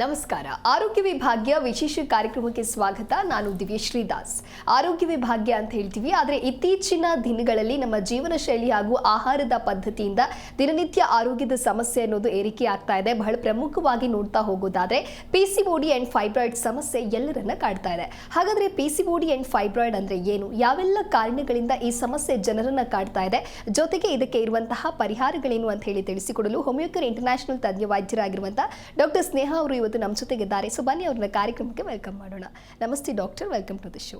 ನಮಸ್ಕಾರ. ಆರೋಗ್ಯ ವಿಭಾಗ್ಯ ವಿಶೇಷ ಕಾರ್ಯಕ್ರಮಕ್ಕೆ ಸ್ವಾಗತ. ನಾನು ದಿವ್ಯಶ್ರೀ ದಾಸ್ ಆರೋಗ್ಯ ವಿಭಾಗ್ಯ ಅಂತ ಹೇಳ್ತೀವಿ. ಆದರೆ ಇತ್ತೀಚಿನ ದಿನಗಳಲ್ಲಿ ನಮ್ಮ ಜೀವನ ಶೈಲಿ ಹಾಗೂ ಆಹಾರದ ಪದ್ಧತಿಯಿಂದ ದಿನನಿತ್ಯ ಆರೋಗ್ಯದ ಸಮಸ್ಯೆ ಅನ್ನೋದು ಏರಿಕೆ ಆಗ್ತಾ ಇದೆ. ಬಹಳ ಪ್ರಮುಖವಾಗಿ ನೋಡ್ತಾ ಹೋಗೋದಾದ್ರೆ P C O D and fibroid ಸಮಸ್ಯೆ ಎಲ್ಲರನ್ನ ಕಾಡ್ತಾ ಇದೆ. ಹಾಗಾದ್ರೆ ಓಡಿ ಅಂಡ್ ಫೈಬ್ರಾಯ್ಡ್ ಅಂದ್ರೆ ಏನು? ಯಾವೆಲ್ಲ ಕಾರಣಗಳಿಂದ ಈ ಸಮಸ್ಯೆ ಜನರನ್ನ ಕಾಡ್ತಾ ಇದೆ? ಜೊತೆಗೆ ಇದಕ್ಕೆ ಇರುವಂತಹ ಪರಿಹಾರಗಳೇನು ಅಂತ ಹೇಳಿ ತಿಳಿಸಿಕೊಡಲು ಹೋಮಿಯೋಕರ್ ಇಂಟರ್ನ್ಯಾಷನಲ್ ತಜ್ಞ ವೈದ್ಯರಾಗಿರುವಂತಹ ಡಾಕ್ಟರ್ ಸ್ನೇಹ ಅವರು ಇವತ್ತು ನಮ್ಮ ಜೊತೆಗಿದ್ದಾರೆ ಸೊ ಬನ್ನಿ ಅವ್ರನ್ನ ಕಾರ್ಯಕ್ರಮಕ್ಕೆ ವೆಲ್ಕಮ್ ಮಾಡೋಣ. ನಮಸ್ತೆ doctor welcome to the show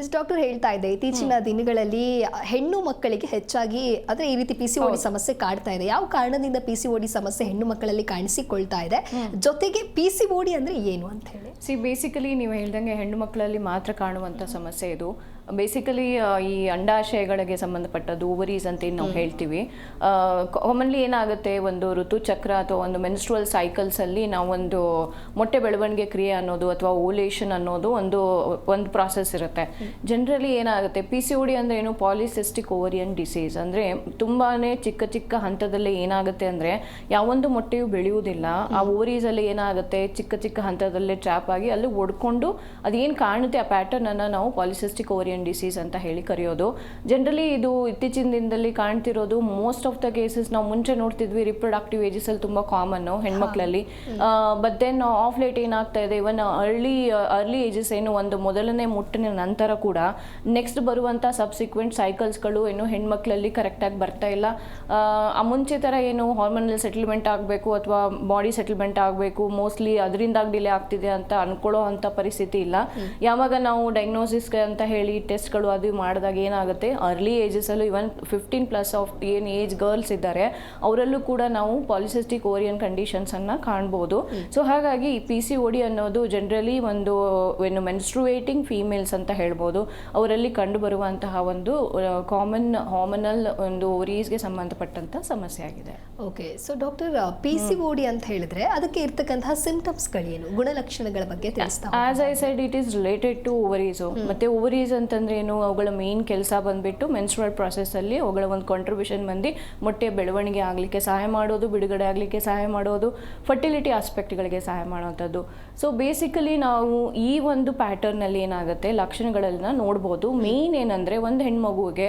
yes doctor ಹೇಳ್ತಾ ಇದೆ ಇತ್ತೀಚಿನ ದಿನಗಳಲ್ಲಿ ಹೆಣ್ಣು ಮಕ್ಕಳಿಗೆ ಹೆಚ್ಚಾಗಿ ಅಂದ್ರೆ ಈ ರೀತಿ ಪಿ ಸಿ ಓಡಿ ಸಮಸ್ಯೆ ಕಾಡ್ತಾ ಇದೆ. ಯಾವ ಕಾರಣದಿಂದ ಪಿ ಸಿ ಓಡಿ ಸಮಸ್ಯೆ ಹೆಣ್ಣು ಮಕ್ಕಳಲ್ಲಿ ಕಾಣಿಸಿಕೊಳ್ತಾ ಇದೆ? ಜೊತೆಗೆ ಪಿ ಸಿ ಓಡಿ ಅಂದ್ರೆ ಏನು ಅಂತ ಹೇಳಿ? ಸಿ ಬೇಸಿಕಲಿ ನೀವು ಹೇಳ್ದಂಗೆ ಹೆಣ್ಣು ಮಕ್ಕಳಲ್ಲಿ ಮಾತ್ರ ಕಾಣುವಂಥ ಸಮಸ್ಯೆ ಇದು. ಬೇಸಿಕಲಿ ಈ ಅಂಡಾಶಯಗಳಿಗೆ ಸಂಬಂಧಪಟ್ಟದ್ದು ಓವರೀಸ್ ಅಂತ ಏನು ನಾವು ಹೇಳ್ತೀವಿ. ಕಾಮನ್ಲಿ ಏನಾಗುತ್ತೆ ಒಂದು ಋತುಚಕ್ರ ಅಥವಾ ಒಂದು ಮೆನ್ಸ್ಟ್ರುವಲ್ ಸೈಕಲ್ಸಲ್ಲಿ ನಾವೊಂದು ಮೊಟ್ಟೆ ಬೆಳವಣಿಗೆ ಕ್ರಿಯೆ ಅನ್ನೋದು ಅಥವಾ ಓಲೇಷನ್ ಅನ್ನೋದು ಒಂದು ಒಂದು ಪ್ರಾಸೆಸ್ ಇರುತ್ತೆ. ಜನರಲಿ ಏನಾಗುತ್ತೆ ಪಿ ಸಿ ಡಿ ಅಂದರೆ ಏನು? ಪಾಲಿಸಿಸ್ಟಿಕ್ ಓವರಿಯನ್ ಡಿಸೀಸ್ ಅಂದರೆ ತುಂಬಾ ಚಿಕ್ಕ ಚಿಕ್ಕ ಹಂತದಲ್ಲಿ ಏನಾಗುತ್ತೆ ಅಂದರೆ ಯಾವೊಂದು ಮೊಟ್ಟೆಯು ಬೆಳೆಯುವುದಿಲ್ಲ ಆ ಓವರೀಸಲ್ಲಿ ಏನಾಗುತ್ತೆ ಚಿಕ್ಕ ಚಿಕ್ಕ ಹಂತದಲ್ಲೇ ಟ್ರ್ಯಾಪ್ ಆಗಿ ಅಲ್ಲಿ ಒಡ್ಕೊಂಡು ಅದೇನು ಕಾಣುತ್ತೆ ಆ ಪ್ಯಾಟರ್ನನ್ನು ನಾವು ಪಾಲಿಸಿಸ್ಟಿಕ್ ಡಿಸೀಸ್ ಅಂತ ಹೇಳಿ ಕರೆಯೋದು. ಜನರಲಿ ಇದು ಇತ್ತೀಚಿನ ದಿನದಲ್ಲಿ ಕಾಣ್ತಿರೋದು. ಮೋಸ್ಟ್ ಆಫ್ ದ ಕೇಸಸ್ ನಾವು ಮುಂಚೆ ನೋಡ್ತಿದ್ವಿ ರಿಪ್ರೊಡಕ್ಟಿವ್ ಅಲ್ಲಿ ತುಂಬ ಕಾಮನ್ ಹೆಣ್ಮಕ್ಳಲ್ಲಿ. ಬಟ್ ದೆನ್ ಆಫ್ ಲೇಟ್ ಏನಾಗ್ತಾ ಇದೆ ಇವನ್ ಅರ್ಲಿ ಅರ್ಲಿ ಏಜಸ್ ಏನು ಒಂದು ಮೊದಲನೇ ಮುಟ್ಟಿನ ನಂತರ ಕೂಡ ನೆಕ್ಸ್ಟ್ ಬರುವಂಥ ಸಬ್ಸಿಕ್ವೆಂಟ್ ಸೈಕಲ್ಸ್ಗಳು ಏನು ಹೆಣ್ಮಕ್ಳಲ್ಲಿ ಕರೆಕ್ಟಾಗಿ ಬರ್ತಾ ಇಲ್ಲ. ಆ, ಮುಂಚೆ ಥರ ಏನು ಹಾರ್ಮೋನಲ್ ಸೆಟಲ್ಮೆಂಟ್ ಆಗಬೇಕು ಅಥವಾ ಬಾಡಿ ಸೆಟಲ್ಮೆಂಟ್ ಆಗಬೇಕು ಮೋಸ್ಟ್ಲಿ ಅದರಿಂದಾಗಿ ಡಿಲೇ ಆಗ್ತಿದೆ ಅಂತ ಅನ್ಕೊಳ್ಳೋ ಅಂಥ ಪರಿಸ್ಥಿತಿ ಇಲ್ಲ. ಯಾವಾಗ ನಾವು ಡಯಾಗ್ನೋಸಿಸ್ ಅಂತ ಹೇಳಿ ಟೆಸ್ಟ್ಗಳು ಅದು ಮಾಡಿದಾಗ ಏನಾಗುತ್ತೆ? ಅರ್ಲಿ ಏಜಸಲ್ಲೂ ಇವನ್ ಫಿಫ್ಟೀನ್ ಪ್ಲಸ್ ಆಫ್ ಏನು ಏಜ್ ಗರ್ಲ್ಸ್ ಇದ್ದಾರೆ. ಅವರಲ್ಲೂ ಕೂಡ ನಾವು ಪಾಲಿಸಿಸ್ಟಿಕ್ ಓರಿಯನ್ ಕಂಡೀಷನ್ಸನ್ನು ಕಾಣ್ಬೋದು. ಸೊ ಹಾಗಾಗಿ ಪಿ ಸಿ ಓಡಿ ಅನ್ನೋದು ಜನರಲಿ ಒಂದು ಏನು ಮೆನ್ಸ್ಟ್ರುವೇಟಿಂಗ್ ಫೀಮೇಲ್ಸ್ ಅಂತ ಹೇಳ್ಬೋದು. ಅವರಲ್ಲಿ ಕಂಡುಬರುವಂತಹ ಒಂದು ಕಾಮನ್ ಹಾಮನಲ್ ಒಂದು ಓರೀಸ್ಗೆ ಸಂಬಂಧಪಟ್ಟಂಥ ಸಮಸ್ಯೆ ಆಗಿದೆ. Okay so doctor P C O D ಅಂತ ಹೇಳಿದ್ರೆ ಅದಕ್ಕೆ ಇರ್ತಕ್ಕಂತಹ ಸಿಂಟಮ್ಸ್ಗಳೇನು ಗುಣಲಕ್ಷಣಗಳ ಬಗ್ಗೆ ತಿಳಿಸ್ತಾ as I said it is related to ovaries ಮತ್ತೆ ಓವರೀಸ್ ಅಂತಂದ್ರೆ ಏನು, ಅವುಗಳ ಮೇನ್ ಕೆಲಸ ಬಂದ್ಬಿಟ್ಟು ಮೆನ್ಸ್ಟ್ರಲ್ ಪ್ರಾಸೆಸ್ಸಲ್ಲಿ ಅವುಗಳ ಒಂದು ಕಾಂಟ್ರಿಬ್ಯೂಷನ್ ಬಂದು ಮೊಟ್ಟೆ ಬೆಳವಣಿಗೆ ಆಗಲಿಕ್ಕೆ ಸಹಾಯ ಮಾಡೋದು, ಬಿಡುಗಡೆ ಆಗಲಿಕ್ಕೆ ಸಹಾಯ ಮಾಡೋದು ಫರ್ಟಿಲಿಟಿ ಆಸ್ಪೆಕ್ಟ್ಗಳಿಗೆ ಸಹಾಯ ಮಾಡುವಂಥದ್ದು. ಸೊ ಬೇಸಿಕಲಿ ನಾವು ಈ ಒಂದು ಪ್ಯಾಟರ್ನಲ್ಲಿ ಏನಾಗುತ್ತೆ? ಲಕ್ಷಣಗಳನ್ನು ನೋಡ್ಬೋದು. ಮೇಯ್ನ್ ಏನಂದರೆ ಒಂದು ಹೆಣ್ಮಗುವಿಗೆ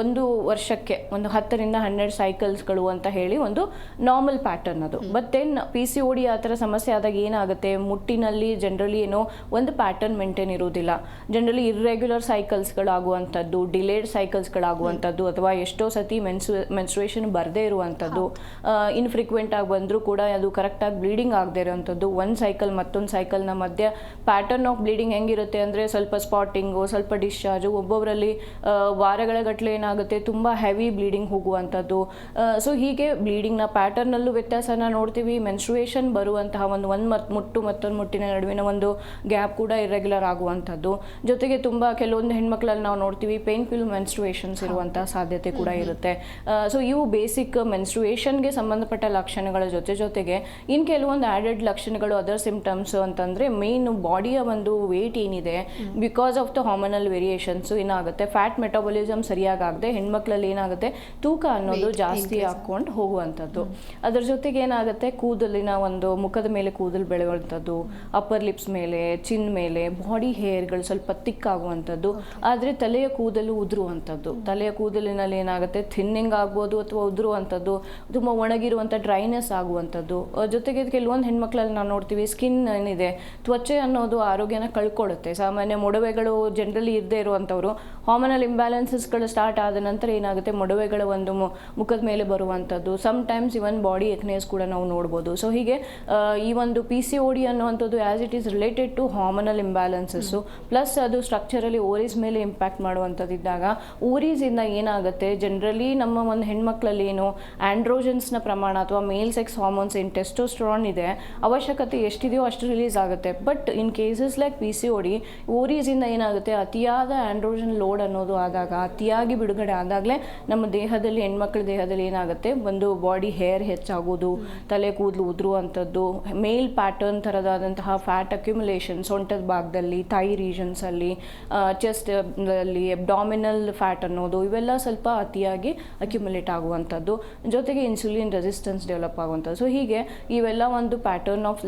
ಒಂದು ವರ್ಷಕ್ಕೆ ಒಂದು ಹತ್ತರಿಂದ ಹನ್ನೆರಡು ಸೈಕಲ್ಸ್ಗಳು ಅಂತ ಹೇಳಿ ಒಂದು ನಾರ್ಮಲ್ ಪ್ಯಾಟರ್ನ್ ಅದು. But then P C O D ಆ ಥರ ಸಮಸ್ಯೆ ಆದಾಗ ಏನಾಗುತ್ತೆ? ಮುಟ್ಟಿನಲ್ಲಿ ಜನರಲಿ ಏನೋ ಒಂದು ಪ್ಯಾಟರ್ನ್ ಮೇಂಟೈನ್ ಇರುವುದಿಲ್ಲ. ಜನರಲಿ ಇರ್ರೆಗ್ಯುಲರ್ ಸೈಕಲ್ಸ್ಗಳಾಗುವಂಥದ್ದು ಡಿಲೇಡ್ ಸೈಕಲ್ಸ್ಗಳಾಗುವಂಥದ್ದು ಅಥವಾ ಎಷ್ಟೋ ಸತಿ ಮೆನ್ಸು ಮೆನ್ಸುರೇಷನ್ ಬರದೇ ಇರುವಂಥದ್ದು ಇನ್ಫ್ರೀಕ್ವೆಂಟ್ ಆಗಿ ಬಂದರೂ ಕೂಡ ಅದು ಕರೆಕ್ಟಾಗಿ ಬ್ಲೀಡಿಂಗ್ ಆಗದೇ ಇರೋವಂಥದ್ದು ಒಂದು ಸೈಕಲ್ ಮತ್ತೊಂದು ಸೈಕಲ್ನ ಮಧ್ಯೆ ಪ್ಯಾಟರ್ನ್ ಆಫ್ ಬ್ಲೀಡಿಂಗ್ ಹೆಂಗಿರುತ್ತೆ ಅಂದರೆ ಸ್ವಲ್ಪ ಸ್ಪಾಟಿಂಗು ಸ್ವಲ್ಪ ಡಿಸ್ಚಾರ್ಜು ಒಬ್ಬೊಬ್ಬರಲ್ಲಿ ವಾರಗಳ ಗಟ್ಟಲೆ ಏನಾಗುತ್ತೆ ತುಂಬ ಹೆವಿ ಬ್ಲೀಡಿಂಗ್ ಹೋಗುವಂಥದ್ದು. ಸೊ ಹೀಗೆ ಬ್ಲೀಡಿಂಗ್ನ ಪ್ಯಾಟರ್ನಲ್ಲೂ ವ್ಯತ್ಯಾಸನ ನೋಡ್ತೀವಿ. ಮೆನ್ಸ್ಟ್ರುಯೇಷನ್ ಬರುವಂತಹ ಒಂದು ಒಂದು ಮತ್ತು ಮುಟ್ಟು ಮತ್ತೊಂದು ಮುಟ್ಟಿನ ನಡುವಿನ ಒಂದು ಗ್ಯಾಪ್ ಕೂಡ ಇರ್ರೆಗ್ಯುಲರ್ ಆಗುವಂಥದ್ದು. ಜೊತೆಗೆ ತುಂಬ ಕೆಲವೊಂದು ಹೆಣ್ಮಕ್ಳಲ್ಲಿ ನಾವು ನೋಡ್ತೀವಿ ಪೇನ್ಫುಲ್ ಮೆನ್ಸ್ಟ್ರುಯೇಷನ್ಸ್ ಇರುವಂತಹ ಸಾಧ್ಯತೆ ಕೂಡ ಇರುತ್ತೆ. ಸೊ ಇವು ಬೇಸಿಕ್ ಮೆನ್ಸ್ಟ್ರುಯೇಷನ್ಗೆ ಸಂಬಂಧಪಟ್ಟ ಲಕ್ಷಣಗಳ ಜೊತೆ ಜೊತೆಗೆ ಇನ್ನು ಕೆಲವೊಂದು ಆ್ಯಡೆಡ್ ಲಕ್ಷಣಗಳು ಅದರ್ ಸಿಂಪ್ಟಮ್ಸ್ ಅಂತಂದರೆ ಮೇನ್ ಬಾಡಿಯ ಒಂದು ವೇಟ್ ಏನಿದೆ because of the hormonal variations ಏನಾಗುತ್ತೆ ಫ್ಯಾಟ್ ಮೆಟಾಬಲಿಸಮ್ ಸರಿಯಾಗದೆ ಹೆಣ್ಮಕ್ಳಲ್ಲಿ ಏನಾಗುತ್ತೆ ತೂಕ ಅನ್ನೋದು ಜಾಸ್ತಿ ಹಾಕ್ಕೊಂಡು ಹೋಗುವಂಥದ್ದು. ಅದ್ರ ಜೊತೆಗೆ ಏನಾಗುತ್ತೆ ಕೂದಲಿನ ಒಂದು ಮುಖದ ಮೇಲೆ ಕೂದಲು ಬೆಳೆಯುವಂಥದ್ದು ಅಪ್ಪರ್ ಲಿಪ್ಸ್ ಮೇಲೆ ಚಿನ್ ಮೇಲೆ ಬಾಡಿ ಹೇರ್ಗಳು ಸ್ವಲ್ಪ ತಿಕ್ ಆಗುವಂಥದ್ದು ಆದರೆ ತಲೆಯ ಕೂದಲು ಉದುರುವಂಥದ್ದು. ತಲೆಯ ಕೂದಲಿನಲ್ಲಿ ಏನಾಗುತ್ತೆ ಥಿನ್ನಿಂಗ್ ಆಗ್ಬೋದು ಅಥವಾ ಉದುರುವಂಥದ್ದು ತುಂಬ ಒಣಗಿರುವಂಥ ಡ್ರೈನೆಸ್ ಆಗುವಂಥದ್ದು. ಜೊತೆಗೆ ಕೆಲವೊಂದು ಹೆಣ್ಮಕ್ಳಲ್ಲಿ ನಾವು ನೋಡ್ತೀವಿ ಸ್ಕಿನ್ ಏನಿದೆ ತ್ವಚೆ ಅನ್ನೋದು ಆರೋಗ್ಯನ ಕಳ್ಕೊಳ್ಳುತ್ತೆ ಸಾಮಾನ್ಯ ಮೊಡವೆಗಳು ಜನರಲಿ ಇರದೇ ಇರುವಂಥವ್ರು ಹಾರ್ಮೋನಲ್ ಇಂಬ್ಯಾಲೆನ್ಸಸ್ಗಳು ಸ್ಟಾರ್ಟ್ ಆದ ನಂತರ ಏನಾಗುತ್ತೆ ಮೊಡವೆಗಳ ಒಂದು ಮುಖದ ಮೇಲೆ ಬರುವಂಥದ್ದು. ಸಮ್ ಟೈಮ್ಸ್ ಇವನ್ ಬಾಡಿ ಎಕ್ನೇಸ್ ಕೂಡ ನಾವು ನೋಡ್ಬೋದು. ಸೊ ಹೀಗೆ ಈ ಒಂದು ಪಿ ಸಿ ಓಡಿ ಅನ್ನುವಂಥದ್ದು as it is related to hormonal imbalances plus ಅದು ಸ್ಟ್ರಕ್ಚರಲ್ಲಿ ಓರೀಸ್ ಮೇಲೆ ಇಂಪ್ಯಾಕ್ಟ್ ಮಾಡುವಂಥದ್ದಿದ್ದಾಗ ಓರೀಸಿಂದ ಏನಾಗುತ್ತೆ ಜನರಲಿ ನಮ್ಮ ಒಂದು ಹೆಣ್ಮಕ್ಳಲ್ಲಿ ಏನು ಆ್ಯಂಡ್ರೋಜನ್ಸ್ನ ಪ್ರಮಾಣ ಅಥವಾ ಮೇಲ್ ಸೆಕ್ಸ್ ಹಾರ್ಮೋನ್ಸ್ ಏನು ಟೆಸ್ಟೋಸ್ಟ್ರಾನ್ ಇದೆ. ಅವಶ್ಯಕತೆ ಎಷ್ಟಿದೆಯೋ ಅಷ್ಟು ರಿಲೀಸ್ ಆಗುತ್ತೆ. But in cases like P C O D ಓರೀಸಿಂದ ಏನಾಗುತ್ತೆ? ಅತಿಯಾದ ಆಂಡ್ರೋಜನ್ ಲೋಡ್ ಅನ್ನೋದು ಆದಾಗ, ಅತಿಯಾಗಿ ಬಿಡುಗಡೆ ಆದಾಗಲೇ ನಮ್ಮ ದೇಹದಲ್ಲಿ, ಹೆಣ್ಮಕ್ಳ ದೇಹದಲ್ಲಿ ಏನಾಗುತ್ತೆ? ಒಂದು ಬಾಡಿ ಹೇರ್ ಹೆಚ್ಚಾಗೋದು, ತಲೆ ಕೂದಲು ಉದುರುವಂಥದ್ದು ಮೇಲ್ ಪ್ಯಾಟರ್ನ್ ಥರದಾದಂತಹ ಫ್ಯಾಟ್ ಅಕ್ಯುಮುಲೇಷನ್ ಸೊಂಟದ ಭಾಗದಲ್ಲಿ ಥೈ ರೀಜನ್ಸಲ್ಲಿ ಚೆಸ್ಟ್ ಅಲ್ಲಿ ಅಬ್ಡಾಮಿನಲ್ ಫ್ಯಾಟ್ ಅನ್ನೋದು, ಇವೆಲ್ಲ ಸ್ವಲ್ಪ ಅತಿಯಾಗಿ ಅಕ್ಯುಮುಲೇಟ್ ಆಗುವಂಥದ್ದು. ಜೊತೆಗೆ ಇನ್ಸುಲಿನ್ ರೆಸಿಸ್ಟೆನ್ಸ್ ಡೆವಲಪ್ ಆಗುವಂಥದ್ದು. ಸೊ ಹೀಗೆ ಇವೆಲ್ಲ ಒಂದು ಪ್ಯಾಟರ್ನ್ ಆಫ್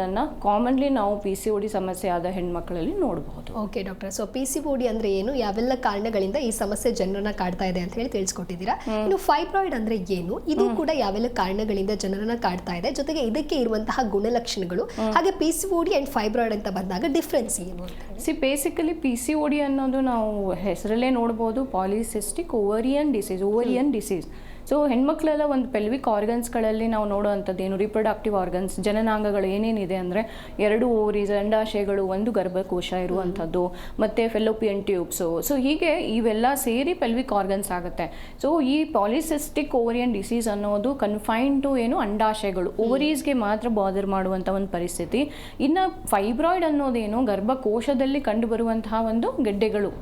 ಲಕ್ಷಣಗಳನ್ನು ಕಾಮನ್ಲಿ ನಾವು ಪಿ ಸಿ ಡಿ ಸಮಸ್ಯೆ ಆದ ಹೆಣ್ಮಕ್ಳಲ್ಲಿ ನೋಡಬಹುದು. Okay doctor so P C ಅಂದ್ರೆ ಏನು? ಯಾವೆಲ್ಲ ಕಾರಣಗಳಿಂದ ಈ ಸಮಸ್ಯೆ ಜನರನ್ನ ಕಾಡ್ತಾ ಇದೆ ಅಂತ ಹೇಳಿ ತಿಳಿಸ್ಕೊಟ್ಟಿದ್ದೀರಾ. ಇನ್ನು ಫೈಬ್ರಾಯ್ಡ್ ಅಂದ್ರೆ ಏನು? ಇದು ಕೂಡ ಯಾವೆಲ್ಲ ಕಾರಣಗಳಿಂದ ಜನರನ್ನ ಕಾಡ್ತಾ ಇದೆ? ಜೊತೆಗೆ ಇದಕ್ಕೆ ಇರುವಂತಹ ಗುಣಲಕ್ಷಣಗಳು ಹಾಗೆ P C O D and fibroid ಅಂತ ಬಂದಾಗ ಡಿಫ್ರೆನ್ಸ್ ಏನು see basically P C O D ಅನ್ನೋದು ನಾವು ಹೆಸರಲ್ಲೇ ನೋಡ್ಬೋದು polycystic ovarian disease ovarian disease so ಹೆಣ್ಮಕ್ಳೆಲ್ಲ ಒಂದು ಪೆಲ್ವಿಕ್ ಆರ್ಗನ್ಸ್ಗಳಲ್ಲಿ ನಾವು ನೋಡೋವಂಥದ್ದು ಏನು ರಿಪ್ರೊಡಕ್ಟಿವ್ ಆರ್ಗನ್ಸ್ ಜನನಾಂಗಗಳು ಏನೇನಿದೆ ಅಂದರೆ ಎರಡು ಓವರೀಸ್ ಅಂಡಾಶಯಗಳು ಒಂದು ಗರ್ಭಕೋಶ ಇರುವಂಥದ್ದು ಮತ್ತು ಫೆಲೋಪಿಯನ್ ಟ್ಯೂಬ್ಸು. ಸೊ ಹೀಗೆ ಇವೆಲ್ಲ ಸೇರಿ ಪೆಲ್ವಿಕ್ ಆರ್ಗನ್ಸ್ ಆಗುತ್ತೆ. ಸೊ ಈ ಪಾಲಿಸಿಸ್ಟಿಕ್ ಓವರಿಯನ್ ಡಿಸೀಸ್ ಅನ್ನೋದು ಕನ್ಫೈನ್ ಟು ಏನು ಅಂಡಾಶಯಗಳು. ಓವರೀಸ್ಗೆ ಮಾತ್ರ ಬಾದರ್ ಮಾಡುವಂಥ ಒಂದು ಪರಿಸ್ಥಿತಿ. ಇನ್ನು ಫೈಬ್ರಾಯ್ಡ್ ಅನ್ನೋದೇನು ಗರ್ಭಕೋಶದಲ್ಲಿ ಕಂಡುಬರುವಂತಹ ಒಂದು ಗೆಡ್ಡೆಗಳು.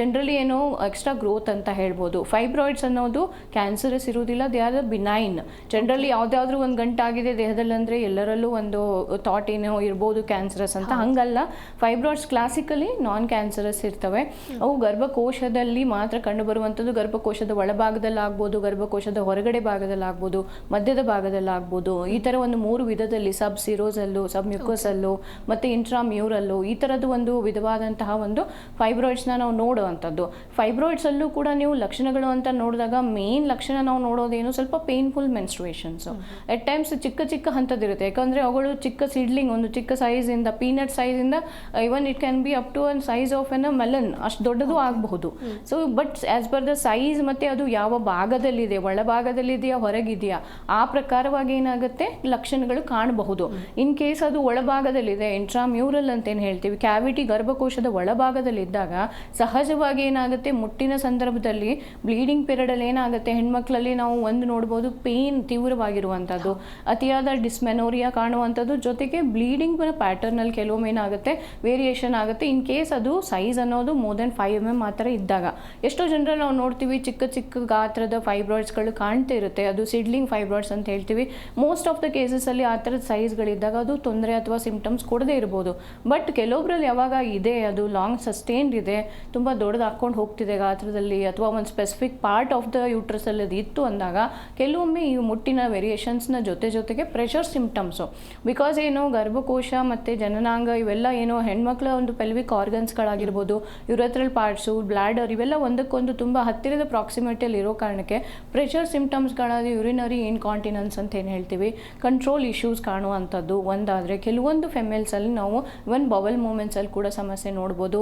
ಜನರಲಿ ಏನು ಎಕ್ಸ್ಟ್ರಾ ಗ್ರೋತ್ ಅಂತ ಹೇಳ್ಬೋದು. ಫೈಬ್ರಾಯ್ಡ್ಸ್ ಅನ್ನೋದು ಕ್ಯಾನ್ಸರಸ್ ಇರುವುದಿಲ್ಲ ದೇ ಆರ್ ಬಿನೈನ್ ಜನರಲಿ ಯಾವುದಾದ್ರೂ ಒಂದು ಗಂಟಾಗಿದೆ ದೇಹದಲ್ಲಿ ಅಂದರೆ ಎಲ್ಲರಲ್ಲೂ ಒಂದು ಥಾಟ್ ಏನೋ ಇರ್ಬೋದು ಕ್ಯಾನ್ಸರಸ್ ಅಂತ. ಹಂಗಲ್ಲ. ಫೈಬ್ರಾಯ್ಡ್ಸ್ ಕ್ಲಾಸಿಕಲಿ ನಾನ್ ಕ್ಯಾನ್ಸರಸ್ ಇರ್ತವೆ ಅವು ಗರ್ಭಕೋಶದಲ್ಲಿ ಮಾತ್ರ ಕಂಡುಬರುವಂಥದ್ದು. ಗರ್ಭಕೋಶದ ಒಳಭಾಗದಲ್ಲಿ ಆಗ್ಬೋದು ಗರ್ಭಕೋಶದ ಹೊರಗಡೆ ಭಾಗದಲ್ಲಿ ಆಗ್ಬೋದು ಮಧ್ಯದ ಭಾಗದಲ್ಲಿ ಆಗ್ಬೋದು ಈ ಥರ ಒಂದು ಮೂರು ವಿಧದಲ್ಲಿ ಸಬ್ ಸಿರೋಸಲ್ಲು ಸಬ್ ಮ್ಯೂಕೋಸಲ್ಲೂ ಮತ್ತು ಇಂಟ್ರಾಮ್ಯೂರಲ್ಲು ಈ ಥರದ್ದು ಒಂದು ವಿಧವಾದಂತಹ ಒಂದು ಫೈಬ್ರಾಯ್ಡ್ಸ್ನ ನಾವು ನೋಡುವಂಥದ್ದು. ಫೈಬ್ರಾಯ್ಡ್ಸಲ್ಲೂ ಕೂಡ ನೀವು ಲಕ್ಷಣಗಳು ಅಂತ ನೋಡಿದಾಗ ಮೇನ್ ಲಕ್ಷಣ ನಾವು ನೋಡೋದೇನು ಸ್ವಲ್ಪ ಪೇನ್ಫುಲ್ ಮೆನ್ಸ್ಟ್ರುಯೇಷನ್ಸು ಎಟ್ ಟೈಮ್ಸ್ ಚಿಕ್ಕ ಚಿಕ್ಕ ಹಂತದಿರುತ್ತೆ ಯಾಕಂದರೆ ಅವುಗಳು ಚಿಕ್ಕ ಸಿಡ್ಲಿಂಗ್ ಒಂದು ಚಿಕ್ಕ ಸೈಜಿಂದ peanut ಸೈಜಿಂದ even it can be up to an size of an melon ಅಷ್ಟು ದೊಡ್ಡದು ಆಗಬಹುದು. So but as per the size ಮತ್ತು ಅದು ಯಾವ ಭಾಗದಲ್ಲಿದೆ ಒಳಭಾಗದಲ್ಲಿದೆಯಾ ಹೊರಗಿದೆಯಾ ಆ ಪ್ರಕಾರವಾಗಿ ಏನಾಗುತ್ತೆ ಲಕ್ಷಣಗಳು ಕಾಣಬಹುದು. ಇನ್ ಕೇಸ್ ಅದು ಒಳಭಾಗದಲ್ಲಿದೆ ಇಂಟ್ರಾಮ್ಯೂರಲ್ ಅಂತ ಏನು ಹೇಳ್ತೀವಿ ಕ್ಯಾವಿಟಿ ಗರ್ಭಕೋಶದ ಒಳಭಾಗದಲ್ಲಿದ್ದಾಗ ಸಹಜವಾಗಿ ಏನಾಗುತ್ತೆ ಮುಟ್ಟಿನ ಸಂದರ್ಭದಲ್ಲಿ ಬ್ಲೀಡಿಂಗ್ ಪೀರಿಯಡಲ್ಲಿ ಏನಾಗುತ್ತೆ ಹೆಣ್ಮಕ್ಳಲ್ಲಿ ನಾವು ಒಂದು ನೋಡ್ಬೋದು ಪೇನ್ ತೀವ್ರವಾಗಿರುವಂಥದ್ದು. ಅತಿಯಾದ ಡಿಸ್ಮೆನೋರಿಯಾ ಕಾಣುವಂಥದ್ದು ಜೊತೆಗೆ ಬ್ಲೀಡಿಂಗ್ ಪ್ಯಾಟರ್ನಲ್ಲಿ ಕೆಲವೊಮ್ಮೆ ಏನಾಗುತ್ತೆ ವೇರಿಯೇಷನ್ ಆಗುತ್ತೆ. ಇನ್ ಕೇಸ್ ಅದು ಸೈಜ್ ಅನ್ನೋದು more than five M M ಆ ಥರ ಇದ್ದಾಗ. ಎಷ್ಟೋ ಜನರಲ್ಲಿ ನಾವು ನೋಡ್ತೀವಿ, ಚಿಕ್ಕ ಚಿಕ್ಕ ಗಾತ್ರದ ಫೈಬ್ರಾಯ್ಡ್ಸ್ಗಳು ಕಾಣ್ತಾ ಇರುತ್ತೆ. ಅದು ಸಿಡ್ಲಿಂಗ್ ಫೈಬ್ರಾಯ್ಡ್ಸ್ ಅಂತ ಹೇಳ್ತೀವಿ. ಮೋಸ್ಟ್ ಆಫ್ ದ ಕೇಸಸಲ್ಲಿ ಆ ಥರದ ಸೈಜ್ಗಳಿದ್ದಾಗ ಅದು ತೊಂದರೆ ಅಥವಾ ಸಿಂಪ್ಟಮ್ಸ್ ಕೊಡದೇ ಇರ್ಬೋದು. ಬಟ್ ಕೆಲವೊಬ್ರಲ್ಲಿ ಯಾವಾಗ ಇದೆ, ಅದು ಲಾಂಗ್ ಸಸ್ಟೇನ್ಡ್ ಇದೆ, ತುಂಬ ದೊಡ್ಡದಾಕೊಂಡು ಹೋಗ್ತಿದೆ ಗಾತ್ರದಲ್ಲಿ ಅಥವಾ ಒಂದು ಸ್ಪೆಸಿಫಿಕ್ ಪಾರ್ಟ್ ಆಫ್ ದ ಯೂಟ್ರಸಲ್ಲಿ ಅದು ಇತ್ತು ಅಂದಾಗ ಕೆಲವೊಮ್ಮೆ ಈ ಮುಟ್ಟಿನ ವೇರಿಯೇಷನ್ಸ್ನ ಜೊತೆ ಜೊತೆಗೆ ಪ್ರೆಷರ್ ಸಿಂಪ್ಟಮ್ಸು ಬಿಕಾಸ್ ಏನು ಗರ್ಭಕೋಶ ಮತ್ತು ಜನನಾಂಗ ಇವೆಲ್ಲ ಏನು ಹೆಣ್ಮಕ್ಳ ಒಂದು ಪೆಲ್ವಿಕ್ ಆರ್ಗನ್ಸ್ಗಳಾಗಿರ್ಬೋದು ಯುರತ್ರಲ್ ಪಾರ್ಟ್ಸು ಬ್ಲ್ಯಾಡರ್ ಇವೆಲ್ಲ ಒಂದಕ್ಕೊಂದು ತುಂಬ ಹತ್ತಿರದ ಪ್ರಾಕ್ಸಿಮೇಟಿಯಲ್ಲಿ ಇರೋ ಕಾರಣಕ್ಕೆ ಪ್ರೆಷರ್ ಸಿಂಪ್ಟಮ್ಸ್ಗಳಾದ ಯುರಿನರಿ ಇನ್ಕಾಂಟಿನೆನ್ಸ್ ಅಂತ ಏನು ಹೇಳ್ತೀವಿ ಕಂಟ್ರೋಲ್ ಇಶ್ಯೂಸ್ ಕಾಣುವಂಥದ್ದು ಒಂದಾದರೆ ಕೆಲವೊಂದು ಫೆಮೇಲ್ಸಲ್ಲಿ ನಾವು ಇವನ್ ಬವಲ್ ಮೂಮೆಂಟ್ಸಲ್ಲಿ ಕೂಡ ಸಮಸ್ಯೆ ನೋಡ್ಬೋದು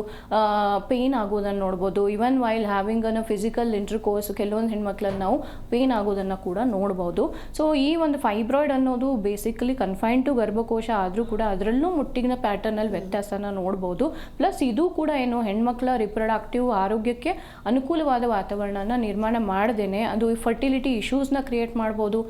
ಪೇಯ್ನ್ ಆಗೋದನ್ನು ನೋಡ್ಬೋದು. Even while having an physical intercourse ಕೆಲವೊಂದು ಹೆಣ್ಮಕ್ಳನ್ನು ನಾವು ಪೇಯ್ನ್ ಆಗೋದನ್ನು ಕೂಡ ನೋಡ್ಬೋದು. ಸೊ ಈ ಒಂದು ಫೈಬ್ರಾಯ್ಡ್ ಅನ್ನೋದು ಬೇಸಿಕಲಿ ಕನ್ಫೈನ್ ಟು ಗರ್ಭಕೋಶ ಆದರೂ ಕೂಡ ಅದರಲ್ಲೂ ಮುಟ್ಟಿನ ಪ್ಯಾಟರ್ನಲ್ಲಿ ವ್ಯತ್ಯಾಸನ ನೋಡ್ಬೋದು. ಪ್ಲಸ್ ಇದು ಕೂಡ ಏನು ಹೆಣ್ಮಕ್ಳ ರಿಪ್ರೊಡಕ್ಟಿವ್ ಆರೋಗ್ಯಕ್ಕೆ ಅನುಕೂಲವಾದ ವಾತಾವರಣನ ನಿರ್ಮಾಣ ಮಾಡದೇನೆ. ಅದು ಫರ್ಟಿಲಿಟಿ ಇಶ್ಯೂಸ್ನ ಕ್ರಿಯೇಟ್ ಮಾಡ್ಬೋದು.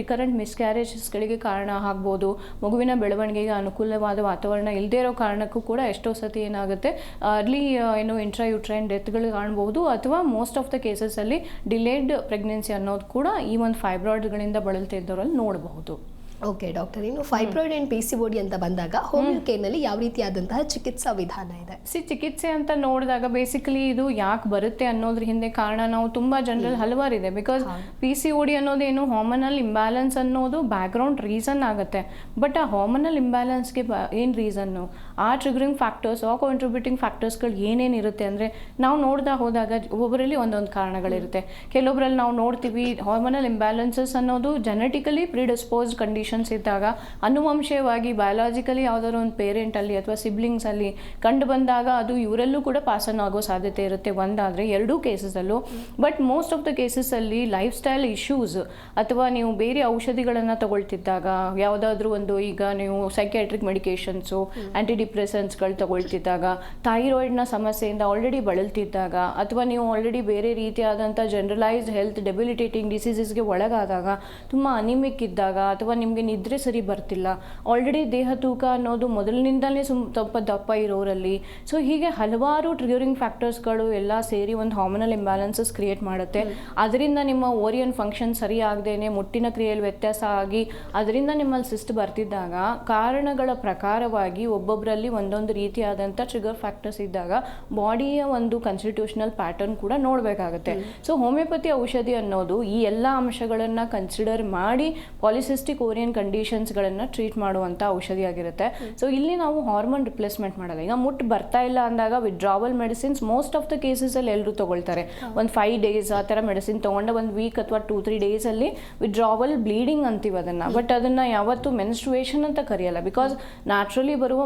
ರಿಕರೆಂಟ್ ಮಿಸ್ಕ್ಯಾರೇಜಸ್ಗಳಿಗೆ ಕಾರಣ ಆಗ್ಬೋದು. ಮಗುವಿನ ಬೆಳವಣಿಗೆಗೆ ಅನುಕೂಲವಾದ ವಾತಾವರಣ ಇಲ್ಲದೇ ಇರೋ ಕಾರಣಕ್ಕೂ ಕೂಡ ಎಷ್ಟೋ ಸತಿ ಏನಾಗುತ್ತೆ, ಅರ್ಲಿ ಏನು ಇಂಟ್ರಾ ಯುಟ್ರೈನ್ ಡೆತ್ಗಳು ಕಾಣಬಹುದು ಅಥವಾ ಮೋಸ್ಟ್ ಆಫ್ ದ ಕೇಸಸಲ್ಲಿ ಡಿಲೇಡ್ ಪ್ರೆಗ್ನೆನ್ಸಿ ಅನ್ನೋದು ಕೂಡ ಈ ಒಂದು ಫೈಬ್ರಾಯ್ಡ್ಗಳಿಂದ ಬಳಲ್ತಿದ್ದವರಲ್ಲಿ ನೋಡಬಹುದು. ಓಕೆ ಡಾಕ್ಟರ್ ಇನ್ನು fibroid and P C O D ಅಂತ ಬಂದಾಗ ಹೋಮಿಯೋ ಕೇರ್ನಲ್ಲಿ ಯಾವ ರೀತಿಯಾದಂತಹ ಚಿಕಿತ್ಸಾ ವಿಧಾನ ಇದೆ? ಸಿ ಚಿಕಿತ್ಸೆ ಅಂತ ನೋಡಿದಾಗ ಬೇಸಿಕಲಿ ಇದು ಯಾಕೆ ಬರುತ್ತೆ ಅನ್ನೋದ್ರ ಹಿಂದೆ ಕಾರಣ ನಾವು ತುಂಬ ಜನರಲ್ಲಿ ಇದೆ because P C O D ಅನ್ನೋದೇನು hormonal imbalance ಅನ್ನೋದು ಬ್ಯಾಕ್ಗ್ರೌಂಡ್ ರೀಸನ್ ಆಗುತ್ತೆ. ಬಟ್ ಆ ಹಾರ್ಮನಲ್ ಇಂಬ್ಯಾಲೆನ್ಸ್ಗೆ ಏನು ರೀಸನ್ನು ಆ ಟ್ರಿಗರಿಂಗ್ ಫ್ಯಾಕ್ಟರ್ಸ್ ಆ ಕಾಂಟ್ರಿಬ್ಯೂಟಿಂಗ್ ಫ್ಯಾಕ್ಟರ್ಸ್ಗಳು ಏನೇನು ಇರುತ್ತೆ ಅಂದರೆ ನಾವು ನೋಡ್ದಾ ಹೋದಾಗ ಒಬ್ಬರಲ್ಲಿ ಒಂದೊಂದು ಕಾರಣಗಳಿರುತ್ತೆ. ಕೆಲವೊಬ್ಬರಲ್ಲಿ ನಾವು ನೋಡ್ತೀವಿ ಹಾರ್ಮೋನಲ್ ಇಂಬ್ಯಾಲೆನ್ಸಸ್ ಅನ್ನೋದು ಜೆನೆಟಿಕಲಿ ಪ್ರಿಡಿಸ್ಪೋಸ್ಡ್ ಕಂಡೀಷನ್ಸ್ ಇದ್ದಾಗ ಅನುವಂಶೀಯವಾಗಿ ಬಯಾಲಜಿಕಲಿ ಯಾವುದಾದ್ರು ಒಂದು ಪೇರೆಂಟಲ್ಲಿ ಅಥವಾ ಸಿಬ್ಲಿಂಗ್ಸಲ್ಲಿ ಕಂಡು ಬಂದಾಗ ಅದು ಇವರಲ್ಲೂ ಕೂಡ ಪಾಸನ್ ಆಗೋ ಸಾಧ್ಯತೆ ಇರುತ್ತೆ ಒಂದಾದರೆ ಎರಡೂ ಕೇಸಸಲ್ಲೂ ಬಟ್ ಮೋಸ್ಟ್ ಆಫ್ ದ ಕೇಸಸಲ್ಲಿ ಲೈಫ್ ಸ್ಟೈಲ್ ಇಶ್ಯೂಸ್ ಅಥವಾ ನೀವು ಬೇರೆ ಔಷಧಿಗಳನ್ನು ತಗೊಳ್ತಿದ್ದಾಗ ಯಾವುದಾದ್ರೂ ಒಂದು ಈಗ ನೀವು ಸೈಕ್ಯಾಟ್ರಿಕ್ ಮೆಡಿಕೇಶನ್ಸು ಆ್ಯಂಟಿ ಡಿಪ್ರೆಸೆನ್ಸ್ಗಳು ತಗೊಳ್ತಿದ್ದಾಗ ಥೈರಾಯ್ಡ್ನ ಸಮಸ್ಯೆಯಿಂದ ಆಲ್ರೆಡಿ ಬಳಲ್ತಿದ್ದಾಗ, ಅಥವಾ ನೀವು ಆಲ್ರೆಡಿ ಬೇರೆ ರೀತಿಯಾದಂಥ ಜನರಲೈಸ್ಡ್ ಹೆಲ್ತ್ ಡೆಬಿಲಿಟೇಟಿಂಗ್ ಡಿಸೀಸಸ್ಗೆ ಒಳಗಾದಾಗ, ತುಂಬ ಅನಿಮಿಕ್ ಇದ್ದಾಗ ಅಥವಾ ನಿಮಗೆ ನಿದ್ರೆ ಸರಿ ಬರ್ತಿಲ್ಲ ಆಲ್ರೆಡಿ ದೇಹ ತೂಕ ಅನ್ನೋದು ಮೊದಲಿನಿಂದಲೇ ಸುಮ್ ತಪ್ಪ ದಪ್ಪ ಇರೋರಲ್ಲಿ ಸೊ ಹೀಗೆ ಹಲವಾರು ಟ್ರಿಗರಿಂಗ್ ಫ್ಯಾಕ್ಟರ್ಸ್ಗಳು ಎಲ್ಲ ಸೇರಿ ಒಂದು ಹಾರ್ಮೋನಲ್ ಇಂಬ್ಯಾಲೆನ್ಸಸ್ ಕ್ರಿಯೇಟ್ ಮಾಡುತ್ತೆ. ಅದರಿಂದ ನಿಮ್ಮ ಓರಿಯನ್ ಫಂಕ್ಷನ್ ಸರಿ ಆಗದೇನೆ, ಮುಟ್ಟಿನ ಕ್ರಿಯೆಯಲ್ಲಿ ವ್ಯತ್ಯಾಸ ಆಗಿ, ಅದರಿಂದ ನಿಮ್ಮಲ್ಲಿ ಸಿಸ್ಟ್ ಬರ್ತಿದ್ದಾಗ ಕಾರಣಗಳ ಪ್ರಕಾರವಾಗಿ ಒಬ್ಬೊಬ್ಬರಲ್ಲಿ ಒಂದೊಂದು ರೀತಿಯಾದಂಥ ಟ್ರಿಗರ್ ಫ್ಯಾಕ್ಟರ್ಸ್ ಇದ್ದಾಗ ಬಾಡಿಯ ಒಂದು ಕನ್ಸ್ಟಿಟ್ಯೂಷನಲ್ ಪ್ಯಾಟರ್ನ್ ಕೂಡ ನೋಡಬೇಕಾಗುತ್ತೆ. ಸೊ ಹೋಮಿಯೋಪತಿ ಔಷಧಿ ಅನ್ನೋದು ಈ ಎಲ್ಲ ಅಂಶಗಳನ್ನು ಕನ್ಸಿಡರ್ ಮಾಡಿ ಪಾಲಿಸಿಸ್ಟಿಕ್ ಓರಿಯನ್ ಕಂಡೀಷನ್ಸ್ಗಳನ್ನು ಟ್ರೀಟ್ ಮಾಡುವಂಥ ಔಷಧಿ ಆಗಿರುತ್ತೆ. ಸೊ ಇಲ್ಲಿ ನಾವು ಹಾರ್ಮೋನ್ ರಿಪ್ಲೇಸ್ಮೆಂಟ್ ಮಾಡಲ್ಲ. ಈಗ ಮುಟ್ಟು ಬರ್ತಾ ಇಲ್ಲ ಅಂದಾಗ withdrawal medicines most of the ಕೇಸಸಲ್ಲಿ ಎಲ್ಲರೂ ತಗೊಳ್ತಾರೆ. ಒಂದು ಫೈವ್ ಡೇಸ್ ಆ ಥರ ಮೆಡಿಸಿನ್ ತೊಗೊಂಡ ಒಂದು ವೀಕ್ ಅಥವಾ ಟೂ ತ್ರೀ ಡೇಸಲ್ಲಿ ವಿಡ್ರಾವಲ್ ಬ್ಲೀಡಿಂಗ್ ಅಂತೀವಿ ಅದನ್ನು. ಬಟ್ ಅದನ್ನು ಯಾವತ್ತೂ ಮೆನ್ಸ್ಟ್ರುಯೇಷನ್ ಅಂತ ಕರೆಯಲ್ಲ. ಬಿಕಾಸ್ ನ್ಯಾಚುರಲಿ ಬರುವ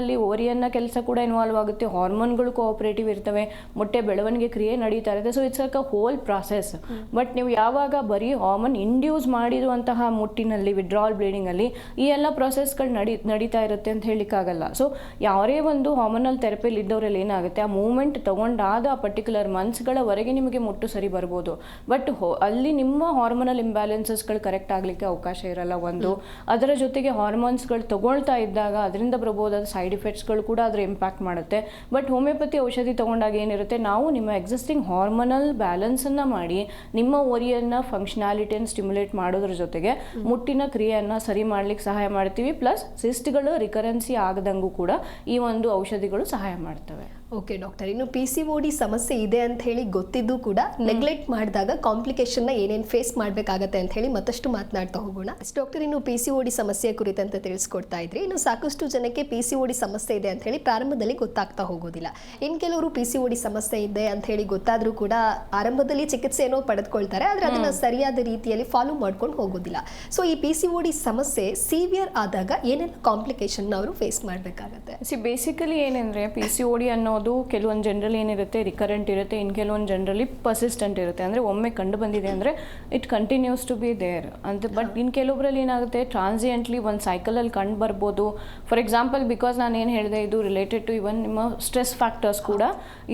ಮುಟ್ಟಿನಲ್ಲಿ ಓರಿಯನ್ನ ಕೆಲಸ ಕೂಡ ಇನ್ವಾಲ್ವ್ ಆಗುತ್ತೆ. ಹಾರ್ಮೋನ್ಗಳು ಕೋಆಪರೇಟಿವ್ ಇರ್ತವೆ. ಮೊಟ್ಟೆ ಬೆಳವಣಿಗೆ ಕ್ರಿಯೆ ನಡೀತಾ ಇರುತ್ತೆ. So it's like a whole process but ನೀವು ಯಾವಾಗ ಬರೀ ಹಾರ್ಮೋನ್ ಇಂಡ್ಯೂಸ್ ಮಾಡಿರುವಂತಹ ಮುಟ್ಟಿನಲ್ಲಿ ವಿಡ್ರಾವಲ್ ಬ್ಲೀಡಿಂಗಲ್ಲಿ ಈ ಎಲ್ಲ ಪ್ರೊಸೆಸ್ಗಳು ನಡಿ ನಡೀತಾ ಇರುತ್ತೆ ಅಂತ ಹೇಳಲಿಕ್ಕಾಗಲ್ಲ. ಸೊ ಯಾರೇ ಒಂದು ಹಾರ್ಮೋನಲ್ ಥೆರಪಿಲಿ ಇದ್ದವರಲ್ಲಿ ಏನಾಗುತ್ತೆ ಆ ಮೂಮೆಂಟ್ ತಗೊಂಡಾದ ಆ ಪರ್ಟಿಕ್ಯುಲರ್ ಮಂತ್ಸ್ಗಳವರೆಗೆ ನಿಮಗೆ ಮುಟ್ಟು ಸರಿ ಬರ್ಬೋದು. ಬಟ್ ಅಲ್ಲಿ ನಿಮ್ಮ ಹಾರ್ಮೋನಲ್ ಇಂಬ್ಯಾಲೆನ್ಸಸ್ಗಳು ಕರೆಕ್ಟ್ ಆಗಲಿಕ್ಕೆ ಅವಕಾಶ ಇರಲ್ಲ ಒಂದು. ಅದರ ಜೊತೆಗೆ ಹಾರ್ಮೋನ್ಸ್ಗಳು ತಗೊಳ್ತಾ ಇದ್ದಾಗ ಅದರಿಂದ ಬರ್ಬೋದಾದ ಸೈಡ್ ಇಫೆಕ್ಟ್ಸ್ಗಳು ಕೂಡ ಅದರ ಇಂಪ್ಯಾಕ್ಟ್ ಮಾಡುತ್ತೆ. ಬಟ್ ಹೋಮಿಯೋಪತಿ ಔಷಧಿ ತಗೊಂಡಾಗ ಏನಿರುತ್ತೆ? ನಾವು ನಿಮ್ಮ ಎಕ್ಸಿಸ್ಟಿಂಗ್ ಹಾರ್ಮೋನಲ್ ಬ್ಯಾಲೆನ್ಸನ್ನು ಮಾಡಿ ನಿಮ್ಮ ಓರಿಯನ್ನು ಫಂಕ್ಷನಾಲಿಟಿಯನ್ನು ಸ್ಟಿಮ್ಯುಲೇಟ್ ಮಾಡೋದ್ರ ಜೊತೆಗೆ ಮುಟ್ಟಿನ ಕ್ರಿಯೆಯನ್ನು ಸರಿ ಮಾಡ್ಲಿಕ್ಕೆ ಸಹಾಯ ಮಾಡ್ತೀವಿ. ಪ್ಲಸ್ ಸಿಸ್ಟ್ಗಳು ರಿಕರೆನ್ಸಿ ಆಗದಂಗೂ ಕೂಡ ಈ ಒಂದು ಔಷಧಿಗಳು ಸಹಾಯ ಮಾಡ್ತವೆ. ಓಕೆ ಡಾಕ್ಟರ್ ಇನ್ನು ಪಿ ಸಿ ಓ ಡಿ ಸಮಸ್ಯೆ ಇದೆ ಅಂತ ಹೇಳಿ ಗೊತ್ತಿದ್ದು ಕೂಡ ನೆಗ್ಲೆಕ್ಟ್ ಮಾಡಿದಾಗ ಕಾಂಪ್ಲಿಕೇಶನ್ನ ಏನೇನು ಫೇಸ್ ಮಾಡಬೇಕಾಗತ್ತೆ ಅಂತ ಹೇಳಿ ಮತ್ತಷ್ಟು ಮಾತನಾಡ್ತಾ ಹೋಗೋಣ. ಡಾಕ್ಟರ್ ಇನ್ನು ಪಿ ಸಿ ಓ ಡಿ ಸಮಸ್ಯೆ ಕುರಿತಂತೆ ತಿಳಿಸ್ಕೊಡ್ತಾ ಇದ್ರಿ. ಇನ್ನು ಸಾಕಷ್ಟು ಜನಕ್ಕೆ ಪಿ ಸಿ ಓ ಡಿ ಸಮಸ್ಯೆ ಇದೆ ಅಂತ ಹೇಳಿ ಪ್ರಾರಂಭದಲ್ಲಿ ಗೊತ್ತಾಗ್ತಾ ಹೋಗೋದಿಲ್ಲ. ಇನ್ ಕೆಲವರು ಪಿ ಸಿ ಓ ಡಿ ಸಮಸ್ಯೆ ಇದೆ ಅಂತ ಹೇಳಿ ಗೊತ್ತಾದರೂ ಕೂಡ ಆರಂಭದಲ್ಲಿ ಚಿಕಿತ್ಸೆ ಏನೋ ಪಡೆದುಕೊಳ್ತಾರೆ. ಆದರೆ ಅದನ್ನ ಸರಿಯಾದ ರೀತಿಯಲ್ಲಿ ಫಾಲೋ ಮಾಡ್ಕೊಂಡು ಹೋಗೋದಿಲ್ಲ. ಸೊ ಈ ಪಿ ಸಿ ಓ ಡಿ ಸಮಸ್ಯೆ ಸಿವಿಯರ್ ಆದಾಗ ಏನೆಲ್ಲ ಕಾಂಪ್ಲಿಕೇಶನ್ ಅವರು ಫೇಸ್ ಮಾಡಬೇಕಾಗತ್ತೆ? ಸಿ ಬೇಸಿಕಲಿ ಏನಂದ್ರೆ ಪಿ ಸಿ ಓ ಡಿ ಅನ್ನೋದು ಕೆಲವೊಂದು ಜನರಲ್ ಏನಿರುತ್ತೆ ರಿಕರೆಂಟ್ ಇರುತ್ತೆ ಇನ್ನು ಕೆಲವೊಂದು ಜನರಲ್ಲಿ ಪರ್ಸಿಸ್ಟೆಂಟ್ ಇರುತ್ತೆ. ಅಂದರೆ ಒಮ್ಮೆ ಕಂಡು ಬಂದಿದೆ ಅಂದರೆ it continues to be there ಅಂತ ಬಟ್ ಇನ್ನು ಕೆಲವೊಬ್ಬರಲ್ಲಿ ಏನಾಗುತ್ತೆ ಟ್ರಾನ್ಸಿಯೆಂಟ್ಲಿ ಒಂದು ಸೈಕಲಲ್ಲಿ ಕಂಡು ಬರ್ಬೋದು. ಫಾರ್ ಎಕ್ಸಾಂಪಲ್ ಬಿಕಾಸ್ ನಾನು ಏನು ಹೇಳಿದೆ ಇದು ರಿಲೇಟೆಡ್ ಟು ಇವನ್ ನಿಮ್ಮ ಸ್ಟ್ರೆಸ್ ಫ್ಯಾಕ್ಟರ್ಸ್ ಕೂಡ